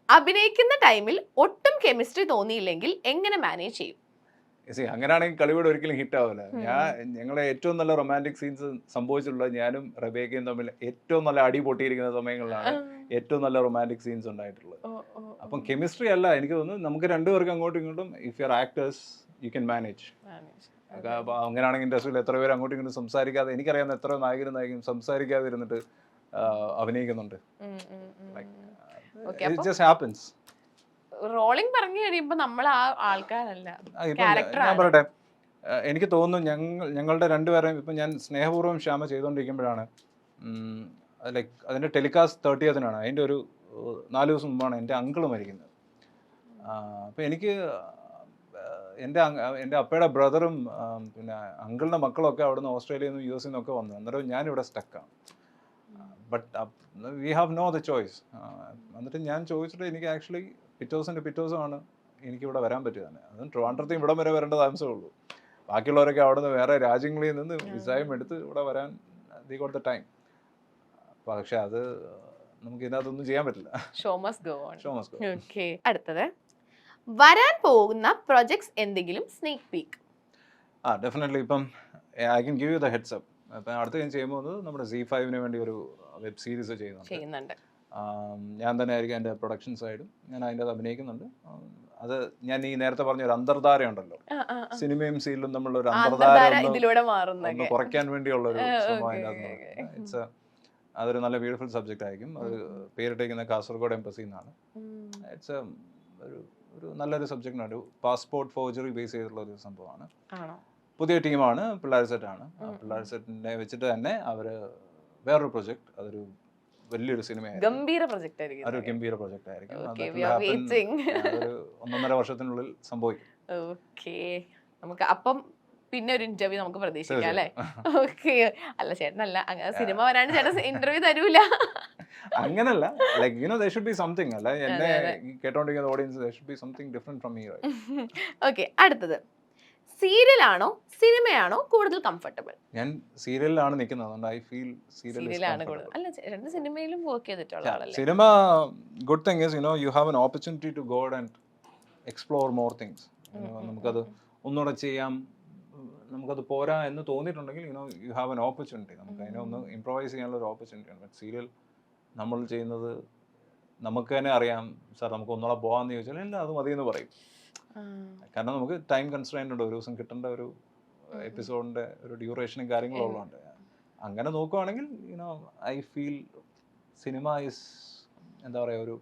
അഭിനയിക്കുന്ന ടൈമിൽ ഒട്ടും കെമിസ്ട്രി തോന്നിയില്ലെങ്കിൽ എങ്ങനെ മാനേജ് ചെയ്യും? സി അങ്ങനെയാണെങ്കിൽ കളിവിടെ ഒരിക്കലും ഹിറ്റ് ആവില്ല ഞാൻ ഞങ്ങളെ ഏറ്റവും നല്ല റൊമാന്റിക് സീൻസ് സംഭവിച്ചിട്ടുള്ളത് ഞാനും റബേക്കയും തമ്മിൽ ഏറ്റവും നല്ല അടി പൊട്ടിയിരിക്കുന്ന സമയങ്ങളിലാണ് ഏറ്റവും നല്ല റൊമാന്റിക് സീൻസ് ഉണ്ടായിട്ടുള്ളത്. അപ്പം കെമിസ്ട്രി അല്ല എനിക്ക് തോന്നുന്നു നമുക്ക് രണ്ടുപേർക്കും അങ്ങോട്ടും ഇങ്ങോട്ടും if you are actors you can manage അങ്ങനെയാണെങ്കിൽ ഇൻഡസ്ട്രിയിൽ എത്ര പേര് അങ്ങോട്ടും ഇങ്ങോട്ടും സംസാരിക്കാതെ എനിക്കറിയാവുന്ന എത്ര നായകരും നായകരും സംസാരിക്കാതെ ഇരുന്നിട്ട് അഭിനയിക്കുന്നുണ്ട്. റോളിംഗ് പറഞ്ഞു കഴിയുമ്പോ നമ്മൾ ആ ആൾക്കാരല്ല. ഞാൻ പറയട്ടെ. എനിക്ക് തോന്നുന്നു ഞങ്ങൾ ഞങ്ങളുടെ രണ്ടുപേരെയും ഇപ്പം ഞാൻ സ്നേഹപൂർവം ശ്യാമ ചെയ്തുകൊണ്ടിരിക്കുമ്പോഴാണ് ലൈക്ക് അതിന്റെ ടെലികാസ്റ്റ് തേർട്ടിയതിനാണ് അതിന്റെ ഒരു നാലു ദിവസം മുമ്പാണ് എന്റെ അങ്കിൾ മരിക്കുന്നത്. അപ്പം എനിക്ക് എന്റെ എന്റെ അപ്പയുടെ ബ്രദറും പിന്നെ അങ്കിളിന്റെ മക്കളൊക്കെ അവിടുന്ന് ഓസ്ട്രേലിയയിൽ നിന്നും യു എസിൽ നിന്നൊക്കെ വന്നു. അന്നേരം ഞാനിവിടെ സ്റ്റക്കാണ് but we have no the choice എന്നിട്ട് ഞാൻ ചോദിച്ചിട്ട് എനിക്ക് ആക്ച്വലി പിറ്റേഴ്സിന്റെ പിറ്റേഴ്സുമാണ് എനിക്കിവിടെ വരാൻ പറ്റുക തന്നെ. അതും ട്രിവാൻഡ്രത്തിൽ ഇവിടം വരെ വരേണ്ട താമസമേ ഉള്ളൂ. ബാക്കിയുള്ളവരൊക്കെ അവിടെ നിന്ന് വേറെ രാജ്യങ്ങളിൽ നിന്ന് വിസായം എടുത്ത് ഇവിടെ വരാൻ ദി ഗോട്ട് ദ ടൈം പക്ഷെ അത് നമുക്ക് ഇതിനകത്തൊന്നും ചെയ്യാൻ പറ്റില്ല. ഷോ മസ് ഗോ ഓക്കെ അടുത്തത്. വരാൻ പോകുന്ന പ്രൊജക്ട്സ് എന്തെങ്കിലും സ്നേക് പീക്ക് ആ ഡെഫിനറ്റ്ലി ഇപ്പം I can give you the heads up അപ്പം അടുത്ത ഞാൻ ചെയ്യുമ്പോൾ നമ്മുടെ സി ഫൈവിന് വേണ്ടി ഒരു വെബ് സീരീസ് ചെയ്യുന്നുണ്ട്. ചെയ്യുന്നുണ്ട്. ഞാൻ തന്നെ ആയിരിക്കും എന്റെ പ്രൊഡക്ഷൻ സൈഡും ഞാൻ അതിന്റെ അത് അഭിനയിക്കുന്നുണ്ട് അത് ഞാൻ ഈ നേരത്തെ പറഞ്ഞ ഒരു അന്തർധാര ഉണ്ടല്ലോ. സിനിമയും സീരിയലും തമ്മിലുള്ള ഒരു അന്തർധാര കുറയ്ക്കാൻ വേണ്ടിയുള്ള ഒരു. ഇറ്റ്സ് അതൊരു നല്ല ബ്യൂട്ടിഫുൾ സബ്ജക്റ്റ് ആയിരിക്കും. അത് പേരിട്ടേക്കുന്ന കാസർഗോഡ് എംബസി എന്നാണ് ഇറ്റ്സ് ഒരു ഒരു നല്ലൊരു സബ്ജക്റ്റിനാണ് ഒരു പാസ്പോർട്ട് ഫോർജറി ബേസ് ചെയ്തിട്ടുള്ള ഒരു സംഭവമാണ്. പുതിയ ടീമാണ് പിള്ളേർ സെറ്റാണ് പിള്ളേർ സെറ്റിനെ വെച്ചിട്ട് തന്നെ അവർ വേറൊരു പ്രൊജക്ട് അതൊരു വലിയൊരു സിനിമയായിരിക്കും ഗംഭീര പ്രൊജക്ട് ആയിരിക്കും ഗംഭീര പ്രൊജക്ട് ആയിരിക്കും. അത് are happen-. അതൊരു ഒന്നൊന്നര വർഷത്തിനുള്ളിൽ സംഭവിക്കും. ഓക്കേ നമുക്ക് അപ്പം പിന്നെ ഒരു ഇന്റർവ്യൂ നമുക്ക് പ്രതീക്ഷിക്കാം അല്ലേ? ഓക്കെ അല്ല ചേട്ടനല്ല. അങ്ങനെ സിനിമ വരാണ്ട് ചേട്ടൻ ഇന്റർവ്യൂ തരൂല. അങ്ങനല്ല. Like you know they should be something അല്ല എന്നെ കേട്ടോണ്ടിരിക്കുന്ന audience they should be something different from me okay അടുത്തത്. സീരിയലാണോ സിനിമയാണോ കൂടുതൽ കംഫർട്ടബിൾ ഞാൻ സീരിയലിലാണ് നിൽക്കുന്നത്. അതുകൊണ്ട് ഐ ഫീൽ സീരിയലാണ് കൂടുതൽ. അല്ല രണ്ട് സിനിമയിലും വർക്ക് ചെയ്തിട്ടുള്ള ആളല്ലേ? Cinema good thing is you know you have an opportunity to go and explore more things നമുക്കത് ഒന്നുകൂടെ ചെയ്യാം. നമുക്കത് പോരാ എന്ന് തോന്നിയിട്ടുണ്ടെങ്കിൽ you know you have an opportunity നമുക്ക് അതിനെ ഒന്ന് ഇംപ്രവൈസ് ചെയ്യാനുള്ള ഒരു ഓപ്പർച്യൂണിറ്റി ആണ്. ബട്ട് സീരിയൽ നമ്മൾ ചെയ്യുന്നത് നമുക്ക് തന്നെ അറിയാം. സാർ നമുക്ക് ഒന്നുകൂടെ പോകാമെന്ന് ചോദിച്ചാൽ ഇല്ല അത് മതിയെന്ന് പറയും. കാരണം നമുക്ക് ടൈം കൺസ്ട്രെയിന്റ് ഉണ്ട്. ഒരു ദിവസം കിട്ടേണ്ട ഒരു എപ്പിസോഡിന്റെ ഒരു ഡ്യൂറേഷനും കാര്യങ്ങളും ഉള്ളതുകൊണ്ട്. അങ്ങനെ നോക്കുവാണെങ്കിൽ you know I feel cinema is എന്താ പറയുക ഒരു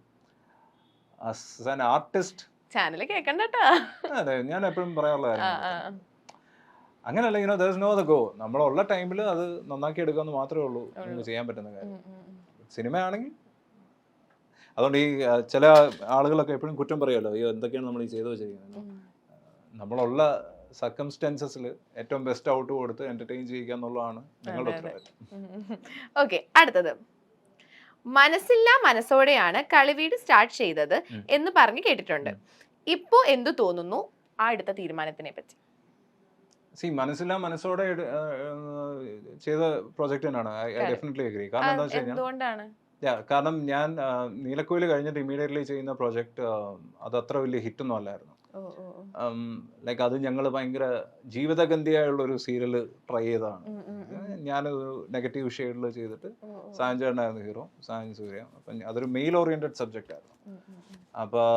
ആസ് ആൻ ആർട്ടിസ്റ്റ് ചാനൽ കേക്കണ്ടട്ടാ. അതെ ഞാൻ എപ്പോഴും പറയാറുള്ള കാര്യം. അങ്ങനെയല്ല you know there no the go നമ്മളുള്ള ടൈമിൽ അത് നന്നാക്കി എടുക്കാമെന്ന് മാത്രമേ ഉള്ളൂ ചെയ്യാൻ പറ്റുന്ന കാര്യം. സിനിമയാണെങ്കിൽ അതുകൊണ്ട് ഈ ചില ആളുകളൊക്കെ എപ്പോഴും കുറ്റം പറയുമല്ലോ അയ്യോ എന്തൊക്കെയാണ് നമ്മൾ ഈ ചെയ്തു വെച്ചിരിക്കുന്നത് നമ്മളുള്ള സർക്കംസ്റ്റാൻസസിൽ ഏറ്റവും ബെസ്റ്റ് ഔട്ട് കൊടുത്ത് എന്റർടൈൻ ചെയ്യുക എന്നുള്ളതാണ് നിങ്ങളുടെ. ഉത്തരവാദിത്വം. ഓക്കെ അടുത്തത്. മനസ്സില്ല മനസ്സോടെയാണ് കളിവീട് സ്റ്റാർട്ട് ചെയ്തത് എന്ന് പറഞ്ഞ് കേട്ടിട്ടുണ്ട്. ഇപ്പോ എന്തു തോന്നുന്നു? ആ എടുത്ത തീരുമാനത്തിനെ പറ്റി. സി മനസ്സില്ല മനസ്സോടെ ചെയ്ത പ്രോജക്റ്റ് തന്നെയാണ്. ഡെഫിനറ്റ്ലി അഗ്രി കാരണം എന്താ വെച്ച് കഴിഞ്ഞാൽ കാരണം ഞാൻ നീലക്കോയിൽ കഴിഞ്ഞിട്ട് ഇമീഡിയറ്റ്ലി ചെയ്യുന്ന പ്രോജക്റ്റ് അത് അത്ര വലിയ ഹിറ്റൊന്നും അല്ലായിരുന്നു. ലൈക്ക് അത് ഞങ്ങൾ ഭയങ്കര ജീവിതഗന്ധിയായുള്ള ഒരു സീരിയൽ ട്രൈ ചെയ്തതാണ്. ഞാനൊരു നെഗറ്റീവ് ഷെയ്ഡിൽ ചെയ്തിട്ട് ഓ, ഓ. സായൻ ചേട്ടനായിരുന്നു ഹീറോ സായൻ സൂര്യ അപ്പം അതൊരു മെയിൽ ഓറിയന്റഡ് സബ്ജക്റ്റ് ആയിരുന്നു. അപ്പോൾ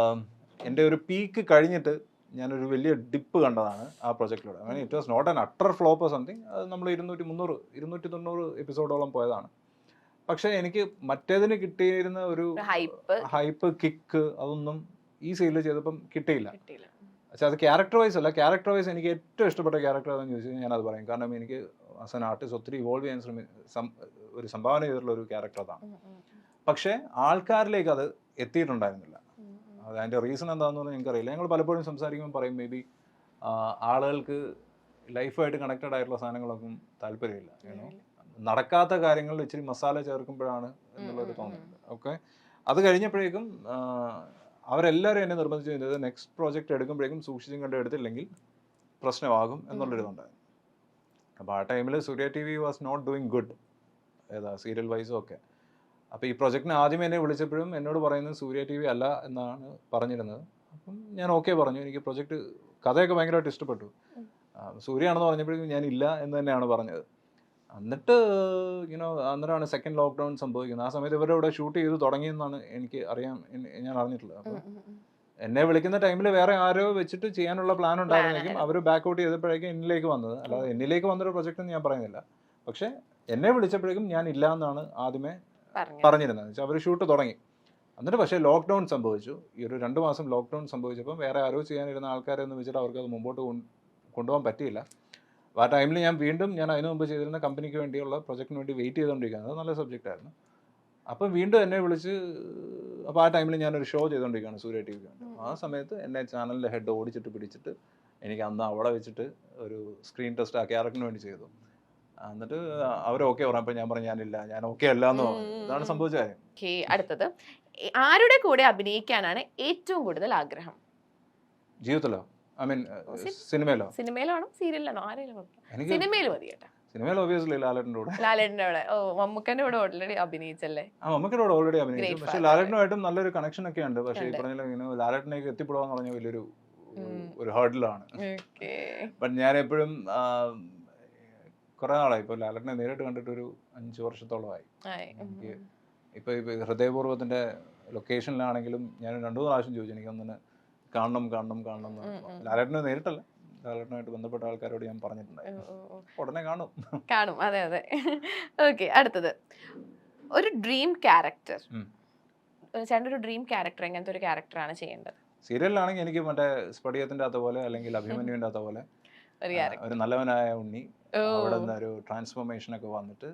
എന്റെ ഒരു പീക്ക് കഴിഞ്ഞിട്ട് ഞാനൊരു വലിയ ഡിപ്പ് കണ്ടതാണ് ആ പ്രൊജക്റ്റിലൂടെ അങ്ങനെ it was not an utter flop something അത് നമ്മൾ ഇരുന്നൂറ്റി മുന്നൂറ് ഇരുന്നൂറ്റി തൊണ്ണൂറ് എപ്പിസോഡോളം പോയതാണ് പക്ഷേ എനിക്ക് മറ്റേതിന് കിട്ടിയിരുന്ന ഒരു ഹൈപ്പ്. ഹൈപ്പ് കിക്ക് അതൊന്നും ഈ സീരിയൽ ചെയ്തപ്പം കിട്ടിയില്ല. പക്ഷെ അത് ക്യാരക്ടർ വൈസ് അല്ല ക്യാരക്ടർ വൈസ് എനിക്ക് ഏറ്റവും ഇഷ്ടപ്പെട്ട ക്യാരക്ടർ ഏതാണെന്ന് ചോദിച്ചു കഴിഞ്ഞാൽ ഞാനത് പറയും. കാരണം എനിക്ക് ആസ് ആൻ ആർട്ടിസ്റ്റ് ഒത്തിരി ഇവോൾവ് ചെയ്യാൻ ശ്രമി ഒരു സംഭാവന ചെയ്തിട്ടുള്ള ഒരു ക്യാരക്ടർ അതാണ്. പക്ഷേ ആൾക്കാരിലേക്ക് അത് എത്തിയിട്ടുണ്ടായിരുന്നില്ല. അത് അതിന്റെ റീസൺ എന്താണെന്ന് പറഞ്ഞാൽ എനിക്കറിയില്ല. ഞങ്ങൾ പലപ്പോഴും സംസാരിക്കുമ്പോൾ പറയും മേ ബി ആളുകൾക്ക് ലൈഫായിട്ട് കണക്റ്റഡ് ആയിട്ടുള്ള സാധനങ്ങളൊന്നും താല്പര്യമില്ല നടക്കാത്ത കാര്യങ്ങളിൽ ഇച്ചിരി മസാല ചേർക്കുമ്പോഴാണ് എന്നുള്ളൊരു തോന്നുന്നുണ്ട് ഓക്കെ? അത് കഴിഞ്ഞപ്പോഴേക്കും അവരെല്ലാവരും എന്നെ നിർബന്ധിച്ചു ചെയ്തത് നെക്സ്റ്റ് പ്രോജക്റ്റ് എടുക്കുമ്പോഴേക്കും സൂക്ഷിച്ചും കണ്ട് എടുത്തില്ലെങ്കിൽ പ്രശ്നമാകും എന്നുള്ളൊരിതുണ്ടായിരുന്നു അപ്പോൾ ആ ടൈമിൽ Surya T V was not doing good ഏതാ സീരിയൽ വൈസും ഒക്കെ. അപ്പോൾ ഈ പ്രൊജക്റ്റിന് ആദ്യം എന്നെ വിളിച്ചപ്പോഴും എന്നോട് പറയുന്നത് സൂര്യ ടി വി അല്ല എന്നാണ് പറഞ്ഞിരുന്നത്. അപ്പം ഞാൻ ഓക്കെ പറഞ്ഞു. എനിക്ക് പ്രൊജക്റ്റ് കഥയൊക്കെ ഭയങ്കരമായിട്ട് ഇഷ്ടപ്പെട്ടു. സൂര്യ ആണെന്ന് സൂര്യാണെന്ന് പറഞ്ഞപ്പോഴേക്കും ഞാൻ ഇല്ല എന്ന് തന്നെയാണ് പറഞ്ഞത്. എന്നിട്ട് യുനോ അന്നേരമാണ് സെക്കൻഡ് ലോക്ക്ഡൗൺ സംഭവിക്കുന്നത്. ആ സമയത്ത് ഇവരുടെ ഇവിടെ ഷൂട്ട് ചെയ്ത് തുടങ്ങിയെന്നാണ് എനിക്ക് അറിയാൻ ഞാൻ അറിഞ്ഞിട്ടുള്ളത്. അപ്പം ഉം, ഉം, ഉം. എന്നെ വിളിക്കുന്ന ടൈമിൽ വേറെ ആരോ വെച്ചിട്ട് ചെയ്യാനുള്ള പ്ലാൻ ഉണ്ടായിരുന്നെങ്കിൽ ആയിരുന്നു. അവർ ബാക്ക് ഔട്ട് ചെയ്തപ്പോഴേക്കും എന്നിലേക്ക് വന്നത്. അല്ലാതെ എന്നിലേക്ക് വന്നൊരു പ്രൊജക്റ്റ് എന്ന് ഞാൻ പറയുന്നില്ല. പക്ഷേ എന്നെ വിളിച്ചപ്പോഴേക്കും ഞാൻ ഇല്ല എന്നാണ് ആദ്യമേ പറഞ്ഞിരുന്നത്. വെച്ചാൽ അവർ ഷൂട്ട് തുടങ്ങി. എന്നിട്ട് പക്ഷേ ലോക്ക്ഡൗൺ സംഭവിച്ചു. ഈ ഒരു രണ്ട് മാസം ലോക്ക്ഡൗൺ സംഭവിച്ചപ്പോൾ വേറെ ആരോ ചെയ്യാനിരുന്ന ആൾക്കാരെന്ന് വെച്ചിട്ട് അവർക്ക് അത് മുമ്പോട്ട് കൊണ്ടുപോകാൻ പറ്റിയില്ല. അപ്പോൾ ആ ടൈമിൽ ഞാൻ വീണ്ടും ഞാൻ അതിനു മുമ്പ് ചെയ്തിരുന്ന കമ്പനിക്ക് വേണ്ടിയുള്ള പ്രൊജക്റ്റിന് വേണ്ടി വെയിറ്റ് ചെയ്തുകൊണ്ടിരിക്കുകയാണ് അത് നല്ല സബ്ജക്റ്റ് ആയിരുന്നു അപ്പം വീണ്ടും എന്നെ വിളിച്ച് അപ്പോൾ ആ ടൈമിൽ ഞാനൊരു ഷോ ചെയ്തുകൊണ്ടിരിക്കുകയാണ് സൂര്യ ടി വി ആ സമയത്ത് എന്നെ ചാനലിന്റെ ഹെഡ് ഓടിച്ചിട്ട് പിടിച്ചിട്ട് എനിക്ക് അന്ന് അവിടെ വെച്ചിട്ട് ഒരു സ്ക്രീൻ ടെസ്റ്റ് ആ ക്യാരക്ടറിന് വേണ്ടി ചെയ്തു. എന്നിട്ട് അവർ ഓക്കെ പറഞ്ഞപ്പോൾ ഞാൻ പറഞ്ഞു ഞാനില്ല. ഞാൻ ഓക്കെ അല്ല എന്ന് പറഞ്ഞു. ഇതാണ് സംഭവിച്ച കാര്യം. അടുത്തത്. ആരുടെ കൂടെ അഭിനയിക്കാനാണ് ഏറ്റവും കൂടുതൽ ആഗ്രഹം? ജീവിതത്തിലോ? ഐ മീൻ സിനിമയിലോ? സിനിമയിലാണോ? സീരിയലിലാണോ? ആരെങ്കിലും സിനിമയിൽ മതി കേട്ടോ. സിനിമയിൽ ഒബിയസ്ലി ലാലേട്ടന്റെ കൂടെ. ലാലേട്ടന്റെ ഓ കൂടെ ഓൾറെഡി അഭിനയിച്ചല്ലേ? ആ ഓൾറെഡി അഭിനയിച്ചു. Great പക്ഷെ ലാലേട്ടനുമായിട്ടും നല്ലൊരു കണക്ഷൻ ഒക്കെ ഉണ്ട്. പക്ഷേ ഈ ഉണ്ട്. പറഞ്ഞ ഇങ്ങനെ ലാലേട്ടനേക്ക് എത്തിപ്പെടുക പറഞ്ഞ വലിയൊരു. ഒരു ഹേർഡിലാണ് ബട്ട് ഞാൻ എപ്പോഴും കുറെ നാളായി. ഇപ്പോൾ ലാലേട്ടനെ നേരിട്ട് കണ്ടിട്ട് ഒരു അഞ്ച് വർഷത്തോളമായി. എനിക്ക് ഇപ്പോൾ ഇപ്പോൾ ഹൃദയപൂർവത്തിന്റെ ലൊക്കേഷനിലാണെങ്കിലും ഞാൻ രണ്ടു മൂന്ന് പ്രാവശ്യം ചോദിച്ചു. എനിക്കൊന്നിന് കാണണം കാണണം കാണണം എന്ന്. ലാലേട്ടനെ നേരിട്ടല്ല. ലാലേട്ടനായിട്ട് ബന്ധപ്പെട്ട ആൾക്കാരോട് ഞാൻ പറഞ്ഞിട്ടുണ്ടായിരുന്നു ഉടനെ കാണും. കാണും. അതെ അതെ. ഓക്കെ അടുത്തത്. ഒരു ഡ്രീം ക്യാരക്ടർ. ചേട്ടന്റെ ഒരു ഡ്രീം ക്യാരക്ടർ എങ്ങനത്തെ ഒരു ക്യാരക്ടറാണ് ചെയ്യേണ്ടത്? സീരിയലിലാണെങ്കിൽ എനിക്ക് മറ്റേ സ്പടിയത്തിന്റെ അകത്ത പോലെ അല്ലെങ്കിൽ അഭിമന്യുവിന്റെ അകത്ത പോലെ ഒരു നല്ലവനായ ഉണ്ണി അവിടെ നിന്ന് ഒരു ട്രാൻസ്ഫോർമേഷൻ ഒക്കെ വന്നിട്ട്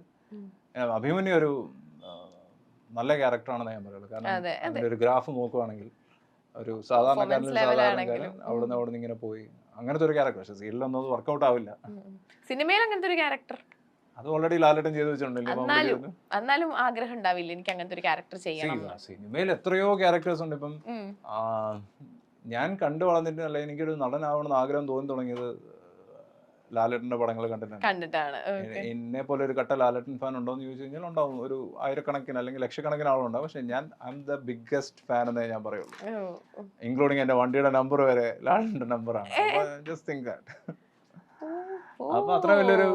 അഭിമന്യു ഒരു നല്ല ക്യാരക്ടറാണെന്ന് ഞാൻ പറയുള്ളൂ. കാരണം. ഒരു ഗ്രാഫ് നോക്കുവാണെങ്കിൽ ഒരു സാധാരണക്കാരൻ. അവിടുന്ന്. അവിടുന്ന് ഇങ്ങനെ പോയി. അങ്ങനത്തെ ഒരു ക്യാരക്ടർ പക്ഷെ സീരിയലൊന്നും അത് വർക്ക്ഔട്ട് ആവില്ല. സിനിമയിൽ അങ്ങനത്തെ ഒരു ക്യാരക്ടർ അത് ഓൾറെഡി ലാലേട്ടൻ ചെയ്തു വെച്ചിട്ടുണ്ടല്ലോ എന്നാലും ആഗ്രഹം ഉണ്ടാവില്ല എനിക്ക് അങ്ങനത്തെ ഒരു ക്യാരക്ടർ ചെയ്യണം സിനിമയിൽ എത്രയോ ക്യാരക്ടേഴ്സ് ഉണ്ട് ഇപ്പം. ഞാൻ കണ്ടു വളർന്നിട്ട് അല്ല എനിക്കൊരു നടനാവണമെന്ന് ആഗ്രഹം തോന്നി തുടങ്ങിയത് ലാലേട്ടന്റെ പടങ്ങൾ കണ്ടിട്ടാണ്. എന്നെ പോലെ ഒരു കട്ട ലാലേട്ടൻ ഫാൻ ഉണ്ടോ എന്ന് ചോദിച്ചു കഴിഞ്ഞാൽ ഉണ്ടാവും. ഒരു ആയിരക്കണക്കിന് അല്ലെങ്കിൽ ലക്ഷക്കണക്കിന് ആളുണ്ടാവും. പക്ഷെ ഞാൻ I M the biggest fan എന്നേ ഞാൻ പറയുള്ളൂ. ഇൻക്ലൂഡിങ് എന്റെ വണ്ടിയുടെ നമ്പർ വരെ ലാലേട്ടന്റെ നമ്പറാണ് ജസ്റ്റ് തിങ്ക് ദാറ്റ്. അപ്പൊ അത്ര വലിയൊരു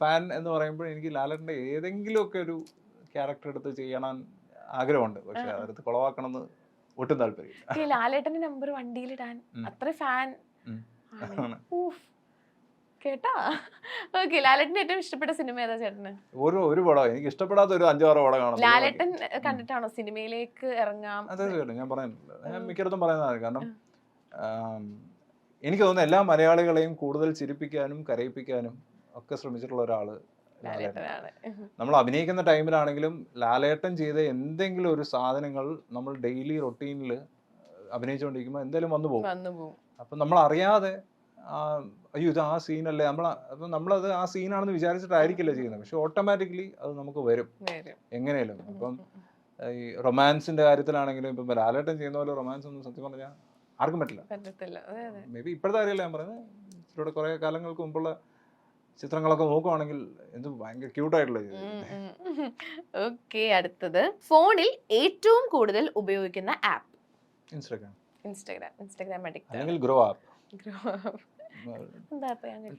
ഫാൻ എന്ന് പറയുമ്പോൾ എനിക്ക് ലാലേട്ടന്റെ ഏതെങ്കിലും ഒക്കെ ഒരു ക്യാരക്ടർ എടുത്ത് ചെയ്യണം ആഗ്രഹമുണ്ട്. പക്ഷെ അതെടുത്ത് കുളവാക്കണം എന്ന് ഒട്ടും താല്പര്യം ലാലേട്ടന്റെ നമ്പർ വണ്ടിയിലിടാൻ. അത്ര ഫാൻ ഉം. കേട്ടാ? ഓക്കെ ലാലേട്ടന്റെ ഏറ്റവും ഇഷ്ടപ്പെട്ട സിനിമ ഏതാ ചേട്ടന്? ഒരു ഒരു പടം. എനിക്ക് ഇഷ്ടപ്പെടാത്ത ഒരു അഞ്ചാറ് പടം കാണാം ലാലേട്ടൻ കണ്ടിട്ടാണോ സിനിമയിലേക്ക് ഇറങ്ങാം? അതെ തീർച്ചയായിട്ടും ഞാൻ പറയുന്നില്ല ഞാൻ മിക്കയിടത്തും പറയുന്നതാണ്. കാരണം എനിക്ക് തോന്നുന്നു എല്ലാ മലയാളികളെയും കൂടുതൽ ചിരിപ്പിക്കാനും കരയിപ്പിക്കാനും ഒക്കെ ശ്രമിച്ചിട്ടുള്ള ഒരാൾ നമ്മൾ അഭിനയിക്കുന്ന ടൈമിലാണെങ്കിലും ലാലേട്ടൻ ചെയ്ത എന്തെങ്കിലും ഒരു സാധനങ്ങൾ നമ്മൾ ഡെയിലി റൊട്ടീനിൽ അഭിനയിച്ചുകൊണ്ടിരിക്കുമ്പോൾ എന്തായാലും വന്നു പോകും. അപ്പം നമ്മൾ അറിയാതെ അയ്യോ ഇത് ആ സീനല്ലേ? നമ്മൾ അപ്പം നമ്മളത് ആ സീനാണെന്ന് വിചാരിച്ചിട്ടായിരിക്കില്ല ചെയ്യുന്നത്. പക്ഷെ ഓട്ടോമാറ്റിക്കലി അത് നമുക്ക് വരും. എങ്ങനെയാലും അപ്പം. ഈ റൊമാൻസിന്റെ കാര്യത്തിലാണെങ്കിലും ഇപ്പം ലാലേട്ടൻ ചെയ്യുന്ന പോലെ റൊമാൻസ് ഒന്നും സത്യം പറഞ്ഞാൽ ആർക്കും പറ്റില്ല. മേ ബി ഇപ്പോഴത്തെ കാര്യമല്ല ഞാൻ പറയുന്നത് ഇച്ചിരൂടെ കുറേ കാലങ്ങൾക്ക് മുമ്പുള്ള ചിത്രങ്ങളൊക്കെ നോക്കുവാണെങ്കിൽ എന്ത് ഭയങ്കര ക്യൂട്ടായിട്ടുള്ള ഓക്കെ അടുത്തത്. ഫോണിൽ ഏറ്റവും കൂടുതൽ ഉപയോഗിക്കുന്ന ആപ്പ് ഇൻസ്റ്റാഗ്രാം. ഇൻസ്റ്റാഗ്രാം. ഇൻസ്റ്റാഗ്രാം അല്ലെങ്കിൽ ഗ്രോ ആപ്പ്. ഗ്രോ കേട്ടില്ല.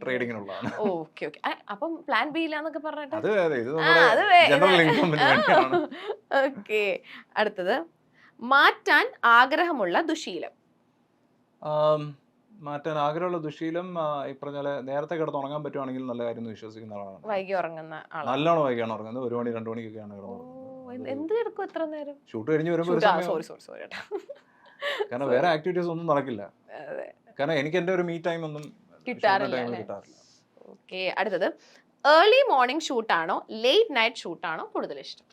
ട്രേഡിങ്ങിനുള്ളതാണ്. Okay okay. അപ്പം പ്ലാൻ ബി ഇല്ലാന്നൊക്കെ പറഞ്ഞിട്ട്? അത് അതെ ഇത് ജനറൽ ഇൻകം ഓക്കെ. അടുത്തത്. മാറ്റാൻ ആഗ്രഹമുള്ള ദുശീലം. മാറ്റാൻ ആഗ്രഹമുള്ള ദുശീലം ഈ പറഞ്ഞ നേരത്തെ കിടന്ന് ഉറങ്ങാൻ പറ്റുവാണെങ്കിൽ നല്ല കാര്യം വിശ്വസിക്കുന്ന ആളാണ്. വൈകി ഉറങ്ങുന്ന ആളാണ്. നല്ലോണം വൈകിയാണ് ഉറങ്ങുന്നത്. ഒരു മണി രണ്ടു മണിക്കൊക്കെയാണ് കിടന്നുറങ്ങുന്നത് എന്ത് എടുക്കും എത്ര നേരം? ഷൂട്ട് കഴിഞ്ഞ് വരുമ്പോൾ കാരണം വേറെ ആക്ടിവിറ്റീസ് ഒന്നും നടക്കില്ല. കാരണം എനിക്ക് എന്റെ ഒരു മീ ടൈം ഒന്നും കിട്ടാറില്ല ഓക്കെ അടുത്തത്. ഏർലി മോർണിംഗ് ഷൂട്ടാണോ ലേറ്റ് നൈറ്റ് ഷൂട്ടാണോ കൂടുതൽ ഇഷ്ടം?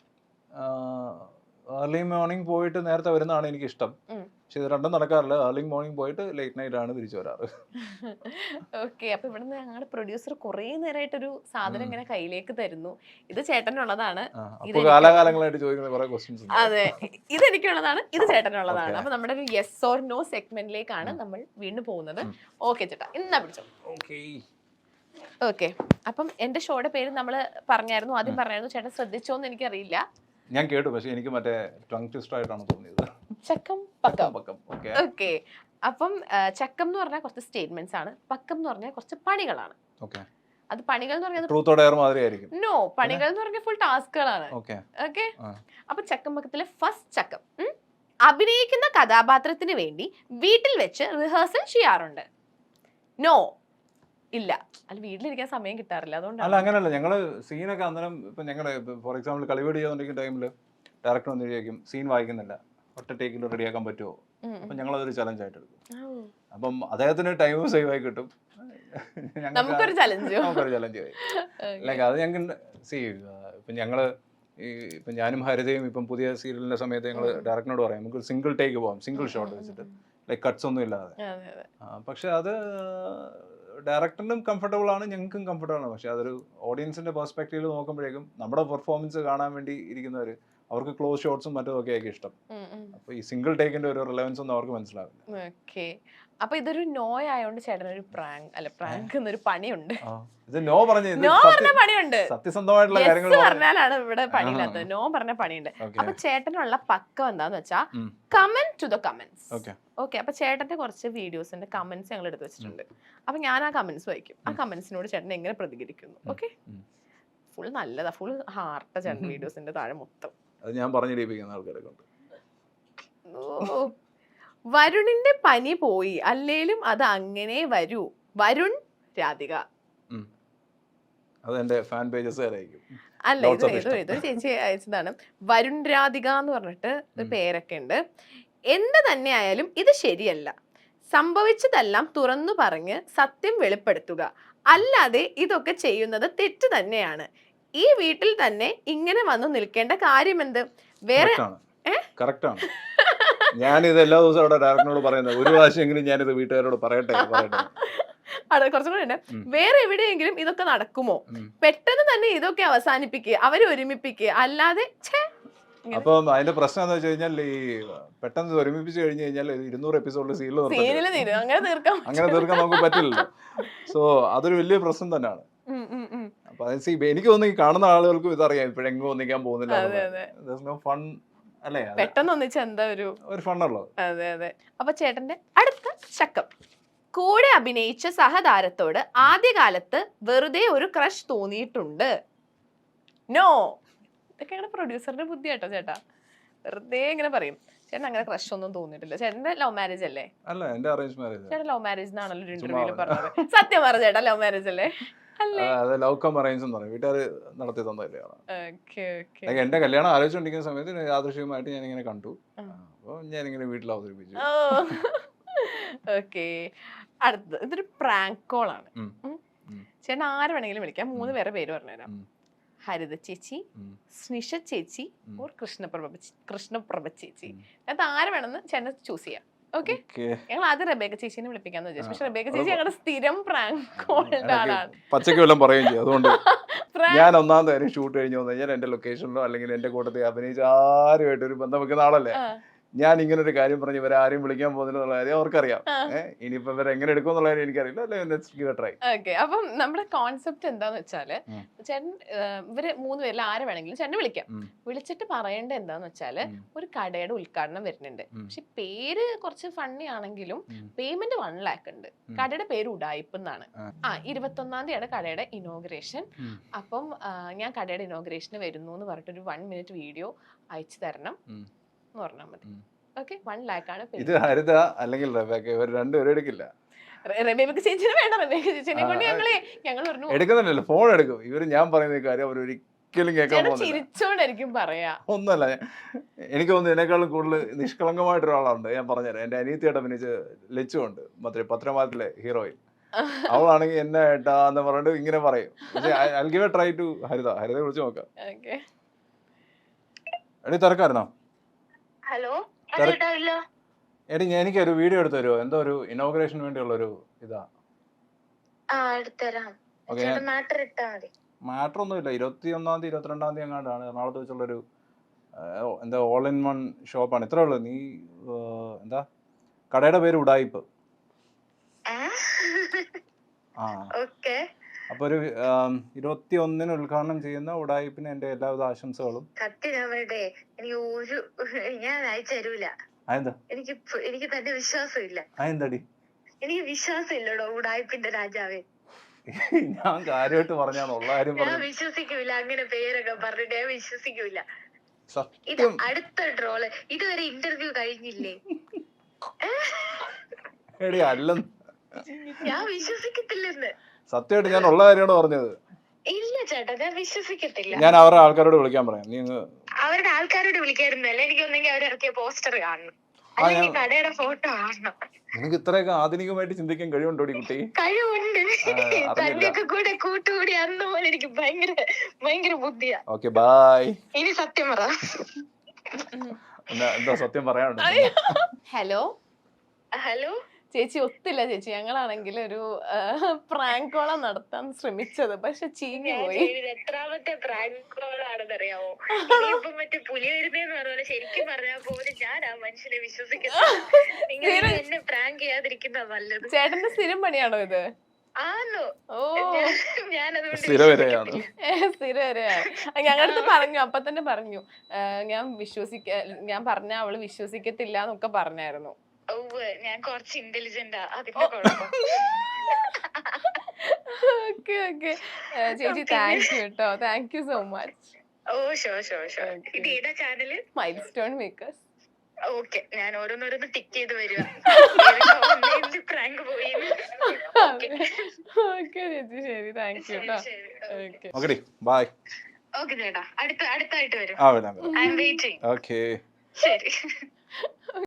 ഏർലി മോർണിംഗ് പോയിട്ട് നേരത്തെ വരുന്നതാണ് എനിക്ക് ഇഷ്ടം. പക്ഷെ ഇത് രണ്ടും നടക്കാറില്ല. ഏർലി മോർണിംഗ് പോയിട്ട് ലേറ്റ് നൈറ്റ് ആണ് തിരിച്ചു വരാറ്. ഓക്കെ അപ്പൊ ഇവിടുന്ന് ഞങ്ങളുടെ പ്രൊഡ്യൂസർ കുറേ നേരമായിട്ടൊരു സാധനം ഇങ്ങനെ കയ്യിലേക്ക് തരുന്നു. ഇത് ചേട്ടനുള്ളതാണ്. കാലാകാലങ്ങളായിട്ട് ചോദിക്കുന്ന കുറെ ക്വസ്റ്റ്യൻസ് അതെ ഇത് ഇതെനിക്കുള്ളതാണ് ഇത് ചേട്ടനുള്ളതാണ്. അപ്പൊ നമ്മുടെ ഒരു യെസ് ഓർ നോ സെഗ്മെന്റിലേക്കാണ് നമ്മൾ വീണ്ടും പോകുന്നത്. ഓക്കെ ചേട്ടാ ഇന്നാ പിടിച്ചോ. ഓക്കെ അപ്പം എന്റെ ഷോയുടെ പേര് നമ്മൾ പറഞ്ഞായിരുന്നു ആദ്യം പറഞ്ഞായിരുന്നു ചേട്ടൻ ശ്രദ്ധിച്ചോന്ന് എനിക്കറിയില്ല. ഞാൻ കേട്ടു പക്ഷെ എനിക്ക് മറ്റേ ടങ് ട്വിസ്റ്റ് ആയിട്ടാണ് തോന്നിയത്. ചക്കം പക്കം. പക്കം. ഓക്കെ. അപ്പം ചക്കം എന്ന് പറഞ്ഞാൽ കുറച്ച് സ്റ്റേറ്റ്മെന്റ്സ് ആണ്. പക്കം എന്ന് പറഞ്ഞാൽ കുറച്ച് പണികളാണ്. അത് പണികൾ എന്ന് പറഞ്ഞാൽ നോ പണികൾ എന്ന് പറഞ്ഞാൽ ഫുൾ ടാസ്കുകളാണ് ഓക്കെ. അപ്പൊ ചക്കം പക്കത്തിലെ ഫസ്റ്റ് ചക്കം അഭിനയിക്കുന്ന കഥാപാത്രത്തിന് വേണ്ടി വീട്ടിൽ വെച്ച് റിഹേഴ്സൽ ചെയ്യാറുണ്ട്. നോ ഇല്ല. അല്ല വീട്ടിലിരിക്കാൻ സമയം കിട്ടാറില്ല. അല്ല അങ്ങനല്ല. അങ്ങനെയല്ല ഞങ്ങൾ സീനൊക്കെ അന്നേരം ഇപ്പൊ ഞങ്ങൾ ഫോർ എക്സാമ്പിൾ കളിവീട് ചെയ്തോണ്ടിരിക്കുന്ന ടൈമിൽ ഡയറക്ടർ വന്നിരിക്കും സീൻ വായിക്കുന്നില്ല. ഒറ്റ ടേക്കിൽ റെഡിയാക്കാൻ പറ്റുമോ? അപ്പൊ ഞങ്ങൾ അതൊരു ചലഞ്ച് ആയിട്ട് എടുക്കും. അപ്പം അദ്ദേഹത്തിന് ടൈം സേവ് ആയി കിട്ടും. നമുക്കൊരു ചലഞ്ചോ ആയി. ലൈക്ക് അത് ഞങ്ങൾക്ക് സീ ഇപ്പം ഞങ്ങൾ ഈ ഇപ്പം ഞാനും ഹരിതയും ഇപ്പം പുതിയ സീരിയലിന്റെ സമയത്ത് ഞങ്ങൾ. ഡയറക്ടറിനോട് പറയാം. നമുക്ക് സിംഗിൾ ടേക്ക് പോവാം. സിംഗിൾ ഷോട്ട് വെച്ചിട്ട്. ലൈക്ക് കട്ട്സ് ഒന്നും ഇല്ലാതെ. പക്ഷെ അത് ഡയറക്ടറിനും കംഫർട്ടബിൾ ആണ് ഞങ്ങൾക്കും കംഫർട്ടബിൾ ആണ്. പക്ഷെ അതൊരു ഓഡിയൻസിന്റെ പെർസ്പെക്റ്റീവിൽ നോക്കുമ്പോഴേക്കും നമ്മുടെ പെർഫോമൻസ് കാണാൻ വേണ്ടി ഇരിക്കുന്നവർ അവർക്ക് ക്ലോസ് ഷോട്ട്സും മറ്റും ഒക്കെ ആയിരിക്കും ഇഷ്ടം അപ്പൊ ഈ സിംഗിൾ ടേക്കിന്റെ ഒരു റിലവൻസ് ഒന്നും അവർക്ക് മനസ്സിലാവില്ല. ഓക്കെ അപ്പൊ ഇതൊരു നോ ആയതുകൊണ്ട് ചേട്ടൻ ഒരു പ്രാങ്ക് അല്ല പ്രാങ്ക് എന്നൊരു പണിയുണ്ട്. ഇത് നോ പറഞ്ഞു ഇത് നോ പറഞ്ഞ പണിയുണ്ട്. സത്യസന്ധമായിട്ടുള്ള കാര്യങ്ങൾ പറഞ്ഞാലാണ് ഇവിടെ പണിയില്ലാത്തത് നോ പറഞ്ഞ പണിയുണ്ട്. അപ്പൊ ചേട്ടനുള്ള പക്കം എന്താന്ന് വെച്ചാ comment to the comments okay അപ്പൊ ചേട്ടന്റെ കുറച്ച് വീഡിയോസിന്റെ കമന്റ്സ് ഞങ്ങൾ എടുത്ത് വെച്ചിട്ടുണ്ട്. അപ്പൊ ഞാൻ ആ കമന്റ്സ് വായിക്കും. ആ കമന്റ്സിനോട് ചേട്ടൻ എങ്ങനെ പ്രതികരിക്കുന്നു. ഓക്കെ ഫുൾ നല്ലതാ. ഫുൾ ഹാർട്ടാ ചേട്ടൻ വീഡിയോസിന്റെ താഴെ മൊത്തം. അത് ഞാൻ പറഞ്ഞു ലഭിക്കുന്ന ആൾക്കാരൊക്കെ കൊണ്ട് വരുണിന്റെ പനി പോയി. അല്ലേലും അത് അങ്ങനെ വരൂ. വരുൺ രാധിക. അത് എന്റെ ഫാൻ പേജസ് അല്ല ഇത് of ഇത് ചേച്ചി അയച്ചതാണ്. വരുൺ രാധിക എന്ന് പറഞ്ഞിട്ട് ഒരു പേരൊക്കെ ഉണ്ട്. എന്ത് തന്നെ ആയാലും ഇത് ശരിയല്ല. സംഭവിച്ചതെല്ലാം തുറന്നു പറഞ്ഞ് സത്യം വെളിപ്പെടുത്തുക. അല്ലാതെ ഇതൊക്കെ ചെയ്യുന്നത് തെറ്റ് തന്നെയാണ്. ഈ വീട്ടിൽ തന്നെ ഇങ്ങനെ വന്നു നിൽക്കേണ്ട കാര്യം എന്ത് വേറെ കറക്റ്റാണ്. ഞാനിത് എല്ലാ ദിവസവും അവിടെ ഡയറക്ടറിനോട് പറയുന്നത്. ഒരു പ്രാവശ്യമെങ്കിലും ഞാനിത് വീട്ടുകാരോട് പറയട്ടെ പറയട്ടെ. അവിടെ കുറച്ചും കൂടെ ഉണ്ട്. വേറെ എവിടെയെങ്കിലും ഇതൊക്കെ നടക്കുമോ? പെട്ടെന്ന് തന്നെ ഇതൊക്കെ അവസാനിപ്പിക്കുക അവരെ ഒരുമിപ്പിക്കുക അല്ലാതെ. അപ്പം അതിന്റെ പ്രശ്നം എന്താ വെച്ച് കഴിഞ്ഞാൽ ഈ പെട്ടെന്ന് ഒരുമിപ്പിച്ച് കഴിഞ്ഞു കഴിഞ്ഞാൽ ഇത് ഇരുന്നൂറ് എപ്പിസോഡിൽ സീരിയൽ അങ്ങനെ തീർക്കാം അങ്ങനെ തീർക്കാൻ നമുക്ക് പറ്റില്ല സോ അതൊരു വലിയ പ്രശ്നം തന്നെയാണ്. അപ്പൊ എനിക്ക് തോന്നുന്നു കാണുന്ന ആളുകൾക്കും ഇതറിയാം. ഇപ്പോഴെങ്ങും ഒന്നിക്കാൻ പോകുന്നില്ല നോ ഫൺ അല്ലേ? പെട്ടെന്ന് ഒന്നിച്ച എന്താ ഒരു ഒരു ഫണ്ണുള്ളത് അതെ അതെ. അപ്പൊ ചേട്ടന്റെ അടുത്ത ചക്കം. കൂടെ അഭിനയിച്ച സഹതാരത്തോട് ആദ്യകാലത്ത് വെറുതെ ഒരു ക്രഷ് തോന്നിയിട്ടുണ്ട്. നോ ഇതൊക്കെ ഞങ്ങളുടെ പ്രൊഡ്യൂസറിന്റെ ബുദ്ധി കേട്ടോ ചേട്ടാ. വെറുതെ ഇങ്ങനെ പറയും. ചേട്ടൻ അങ്ങനെ ക്രഷ് ഒന്നും തോന്നിയിട്ടില്ല. ചേട്ടന്റെ ലവ് മാരേജ് അല്ലേ? അല്ല എന്റെ അറേഞ്ച് മാരേജ് ചേട്ടൻ ലവ് മാരേജ് എന്നാണല്ലോ ഒരു ഇന്റർവ്യൂൽ പറഞ്ഞത്. സത്യം പറഞ്ഞ ചേട്ടാ ലവ് മാരേജ് അല്ലേ? അത് ലവ് കം അറേഞ്ച് എന്ന് പറയും. വീട്ടുകാർ നടത്തി ലൈക്ക് എന്റെ കല്യാണം ആലോചിച്ചുകൊണ്ടിരിക്കുന്ന സമയത്ത് യാദൃശ്യമായിട്ട് ഞാൻ ഇങ്ങനെ കണ്ടു. അപ്പൊ അപ്പോൾ ഞാൻ ഇങ്ങനെ വീട്ടിൽ അവതരിപ്പിച്ചു. ഓക്കെ. അടുത്തത് ഇതൊരു പ്രാങ്ക് കോൾ ആണ്. ചേട്ടൻ ആര് വേണമെങ്കിലും വിളിക്കാം. മൂന്ന്. പേരെ പേര് പറഞ്ഞുതരാം. ഹരിത ചേച്ചി സ്നിഷ ചേച്ചി. ഓർ കൃഷ്ണപ്രഭ കൃഷ്ണപ്രഭ ചേച്ചി. അത് ആര് വേണമെന്ന് ചേട്ടൻ ചൂസ് ചെയ്യാം. ഓക്കെ. ഞങ്ങൾ ആദ്യം റബേക്ക ചേച്ചിനെ വിളിപ്പിക്കാന്ന് വിചാരിച്ചു. പക്ഷെ റബേക്ക ചേച്ചി ഞങ്ങളുടെ സ്ഥിരം പ്രാങ്ക് എനിക്ക് ആളാണ്. പച്ചയ്ക്ക് വല്ലതും പറയുകയും ചെയ്യും. അതുകൊണ്ട് ഞാൻ ഒന്നാം കാര്യം ഷൂട്ട് കഴിഞ്ഞ് വന്നു കഴിഞ്ഞാൽ എന്റെ ലൊക്കേഷനിലോ അല്ലെങ്കിൽ എന്റെ കൂട്ടത്തിൽ അഭിനയിച്ച ആരുമായിട്ട് ഒരു ബന്ധം വെക്കുന്ന ആളല്ലേ? ഞാൻ ഇങ്ങനെ ഒരു കാര്യം പറഞ്ഞു ഇവരെ ആരെയും വിളിക്കാൻ പോകുന്നില്ല എന്നുള്ള കാര്യം അവർക്കറിയാം. ഇനിയിപ്പോ ഇവരെ എങ്ങനെ എടുക്കും എന്നുള്ള കാര്യം എനിക്കറിയില്ല. അല്ലെങ്കിൽ ട്രൈ ഓക്കെ അപ്പം നമ്മുടെ കോൺസെപ്റ്റ് എന്താന്ന് വെച്ചാൽ. ചേട്ടൻ ഇവർ മൂന്ന് പേരിൽ ആരെ വേണമെങ്കിലും ചേട്ടനെ വിളിക്കാം. വിളിച്ചിട്ട് പറയേണ്ടത് എന്താന്ന് വെച്ചാൽ ഒരു കടയുടെ ഉദ്ഘാടനം വരുന്നുണ്ട്. പക്ഷെ പേര് കുറച്ച് ഫണ്ണി ആണെങ്കിലും പേയ്മെന്റ് വൺ ലാക്ക് ഉണ്ട്. കടയുടെ പേര് ഉടായിപ്പ് എന്നാണ്. ആ. ഇരുപത്തൊന്നാം തീയതിയാണ് കടയുടെ ഇനോഗ്രേഷൻ അപ്പം ഞാൻ കടയുടെ ഇനോഗ്രേഷന് വരുന്നു എന്ന് പറഞ്ഞിട്ട് ഒരു വൺ മിനിറ്റ് വീഡിയോ അയച്ചു തരണം. എന്ന് പറഞ്ഞാൽ മതി. ഓക്കെ വൺ ലാക്ക് ആണ് ഇത് ഹരിത അല്ലെങ്കിൽ റബേക്ക ഇവർ രണ്ടുപേരും എടുക്കില്ല. റബേബക്ക് ചേച്ചിനെ വേണ്ട റബേബക്ക് ചേച്ചിനെ കൊണ്ട് ഞങ്ങളെ ഞങ്ങൾ പറഞ്ഞു എടുക്കുന്നില്ലല്ലോ ഫോൺ എടുക്കും. ഇവർ ഞാൻ പറയുന്ന കാര്യം അവർ ഒരിക്കലും കേൾക്കാൻ ചിരിച്ചോണ്ടായിരിക്കും പറയാ. ഒന്നല്ല എനിക്ക് തോന്നുന്നു ഇതിനേക്കാളും കൂടുതൽ നിഷ്കളങ്കമായിട്ട് ഒരാളുണ്ട് ഞാൻ പറഞ്ഞുതരാം. എന്റെ അനിയത്തിയുടെ അഭിനയിച്ച് ലച്ചുണ്ട് മറ്റേ പത്രമാത്തിലെ ഹീറോയിൻ അവളാണെങ്കിൽ എന്നെ ഏട്ടാ എന്ന് പറഞ്ഞിട്ട് ഇങ്ങനെ പറയും. പക്ഷേ I give a try to Haritha. ഹരിതയെ കുറിച്ച് നോക്കാം. എടി തിരക്കായിരുന്നോ? ഹലോ എടി എനിക്കൊരു വീഡിയോ എടുത്തു തരുമോ എന്തോ ഒരു ഇനോഗ്രേഷന് വേണ്ടിയുള്ള ഒരു ഇതാ മാറ്റർ ഒന്നുമില്ല ഇരുപത്തി ഒന്നാം തീയതി ഇരുപത്തിരണ്ടാം തീയതി എങ്ങാണ്ടാണ്. എറണാകുളത്ത് വെച്ചുള്ളൊരു എന്താ ഓൾ ഇൻ വൺ ഷോപ്പാണ് ഇത്രേ ഉള്ളൂ. നീ എന്താ? കടയുടെ പേര് ഉടായിപ്പ്. ആ? ഓക്കെ അപ്പൊ ഒരു ഇരുപത്തി ഒന്നിന് ഉദ്ഘാടനം ചെയ്യുന്ന ഉടായിപ്പിന് എന്റെ എല്ലാവിധ ആശംസകളും. സത്യം ഞാൻ പറയട്ടെ എനിക്ക് ഒരു ഞാൻ അയച്ചു തരൂല. അതെന്താ? എനിക്ക് എനിക്ക് തന്നെ വിശ്വാസമില്ല. അതെന്താടി? എനിക്ക് വിശ്വാസം ഇല്ലടോ ഉടായിപ്പിന്റെ രാജാവേ. ഞാൻ കാര്യമായിട്ട് പറഞ്ഞാണ് ഉള്ള കാര്യം ഞാൻ വിശ്വസിക്കൂല അങ്ങനെ പേരൊക്കെ പറഞ്ഞിട്ട് ഞാൻ വിശ്വസിക്കൂല. ഇത് അടുത്ത ട്രോൾ ഇതുവരെ ഇന്റർവ്യൂ കഴിഞ്ഞില്ലേ? എടി അല്ലെന്ന്. ഞാൻ വിശ്വസിക്കത്തില്ലെന്ന്. സത്യമായിട്ട് ഞാൻ ഉള്ള കാര്യമാണ് പറഞ്ഞത്? ഇല്ല ചേട്ടാ ഞാൻ വിശ്വസിക്കത്തില്ല. ഞാൻ അവരുടെ ആൾക്കാരോട് വിളിക്കാൻ പറയാം. നീ അങ്ങ് അവരുടെ ആൾക്കാരോട് വിളിക്കായിരുന്നല്ലേ എനിക്ക് ഒന്നെങ്കിൽ അവരിറക്കിയ പോസ്റ്റർ കാണണം. അല്ലെങ്കിൽ കടയുടെ ഫോട്ടോ കാണണം. നിനക്ക് ഇത്രയൊക്കെ ആധുനികമായിട്ട് ചിന്തിക്കാൻ കഴിവുണ്ടോ കുട്ടി? കഴിവുണ്ട്. തന്റെയൊക്കെ കൂടെ കൂട്ടുകൂടി അന്ന് പോലെ എനിക്ക് ഭയങ്കര ഭയങ്കര ബുദ്ധിയാ. Okay bye. ഇനി സത്യം പറ. എന്താ സത്യം പറയാനുണ്ട്? ഹലോ? ഹലോ? ചേച്ചി ഒത്തില്ല ചേച്ചി. ഞങ്ങളാണെങ്കിൽ ഒരു പ്രാങ്കോള കോളം നടത്താൻ ശ്രമിച്ചത്. പക്ഷെ ചീഞ്ഞു പോയി. എത്രാമത്തെ പ്രാങ്ക് കോളാണെന്ന് അറിയാമോ ഇനിയിപ്പം മറ്റേ പുലി വരുന്നേന്ന് പറഞ്ഞ പോലെ ശരിക്കും പറഞ്ഞാൽ പോലും ഞാൻ ആ മനുഷ്യനെ വിശ്വസിക്കുന്നത്. നിങ്ങൾ Serious? എന്നെ പ്രാങ്ക് ചെയ്യാതിരിക്കുന്ന നല്ലത്. ചേട്ടന്റെ സ്ഥിരം പണിയാണോ ഇത്? ആന്നോ. ഓ. ഞാൻ അതുകൊണ്ട് സ്ഥിരവരെയാണ് ഏ, സ്ഥിരം വരെയാണ്. ഞങ്ങളുടെ അടുത്ത് പറഞ്ഞു അപ്പൊ തന്നെ പറഞ്ഞു. ഞാൻ വിശ്വസിക്ക ഞാൻ പറഞ്ഞ അവൾ വിശ്വസിക്കത്തില്ല എന്നൊക്കെ പറഞ്ഞായിരുന്നു. ഞാൻ കുറച്ച് ഇന്റലിജന്റാ അതിന്റെ കുഴപ്പം. Okay okay. ചേച്ചി താങ്ക് യു കേട്ടോ thank you so much oh show show show ഇത് ഏതാ channel milestone makers okay ഞാൻ ഓരോന്നോരോന്ന് ടിക്ക് ചെയ്ത് വരിക. പ്രാങ്ക് പോയി ഓക്കെ. ചേച്ചി ശരി. താങ്ക് യു കേട്ടോ ശരി ഓക്കെ ചേട്ടാ. അടുത്ത അടുത്തായിട്ട് വരും. ആ വരാം വരാം. ഐ എം വെയിറ്റിംഗ് ഓക്കേ ശരി.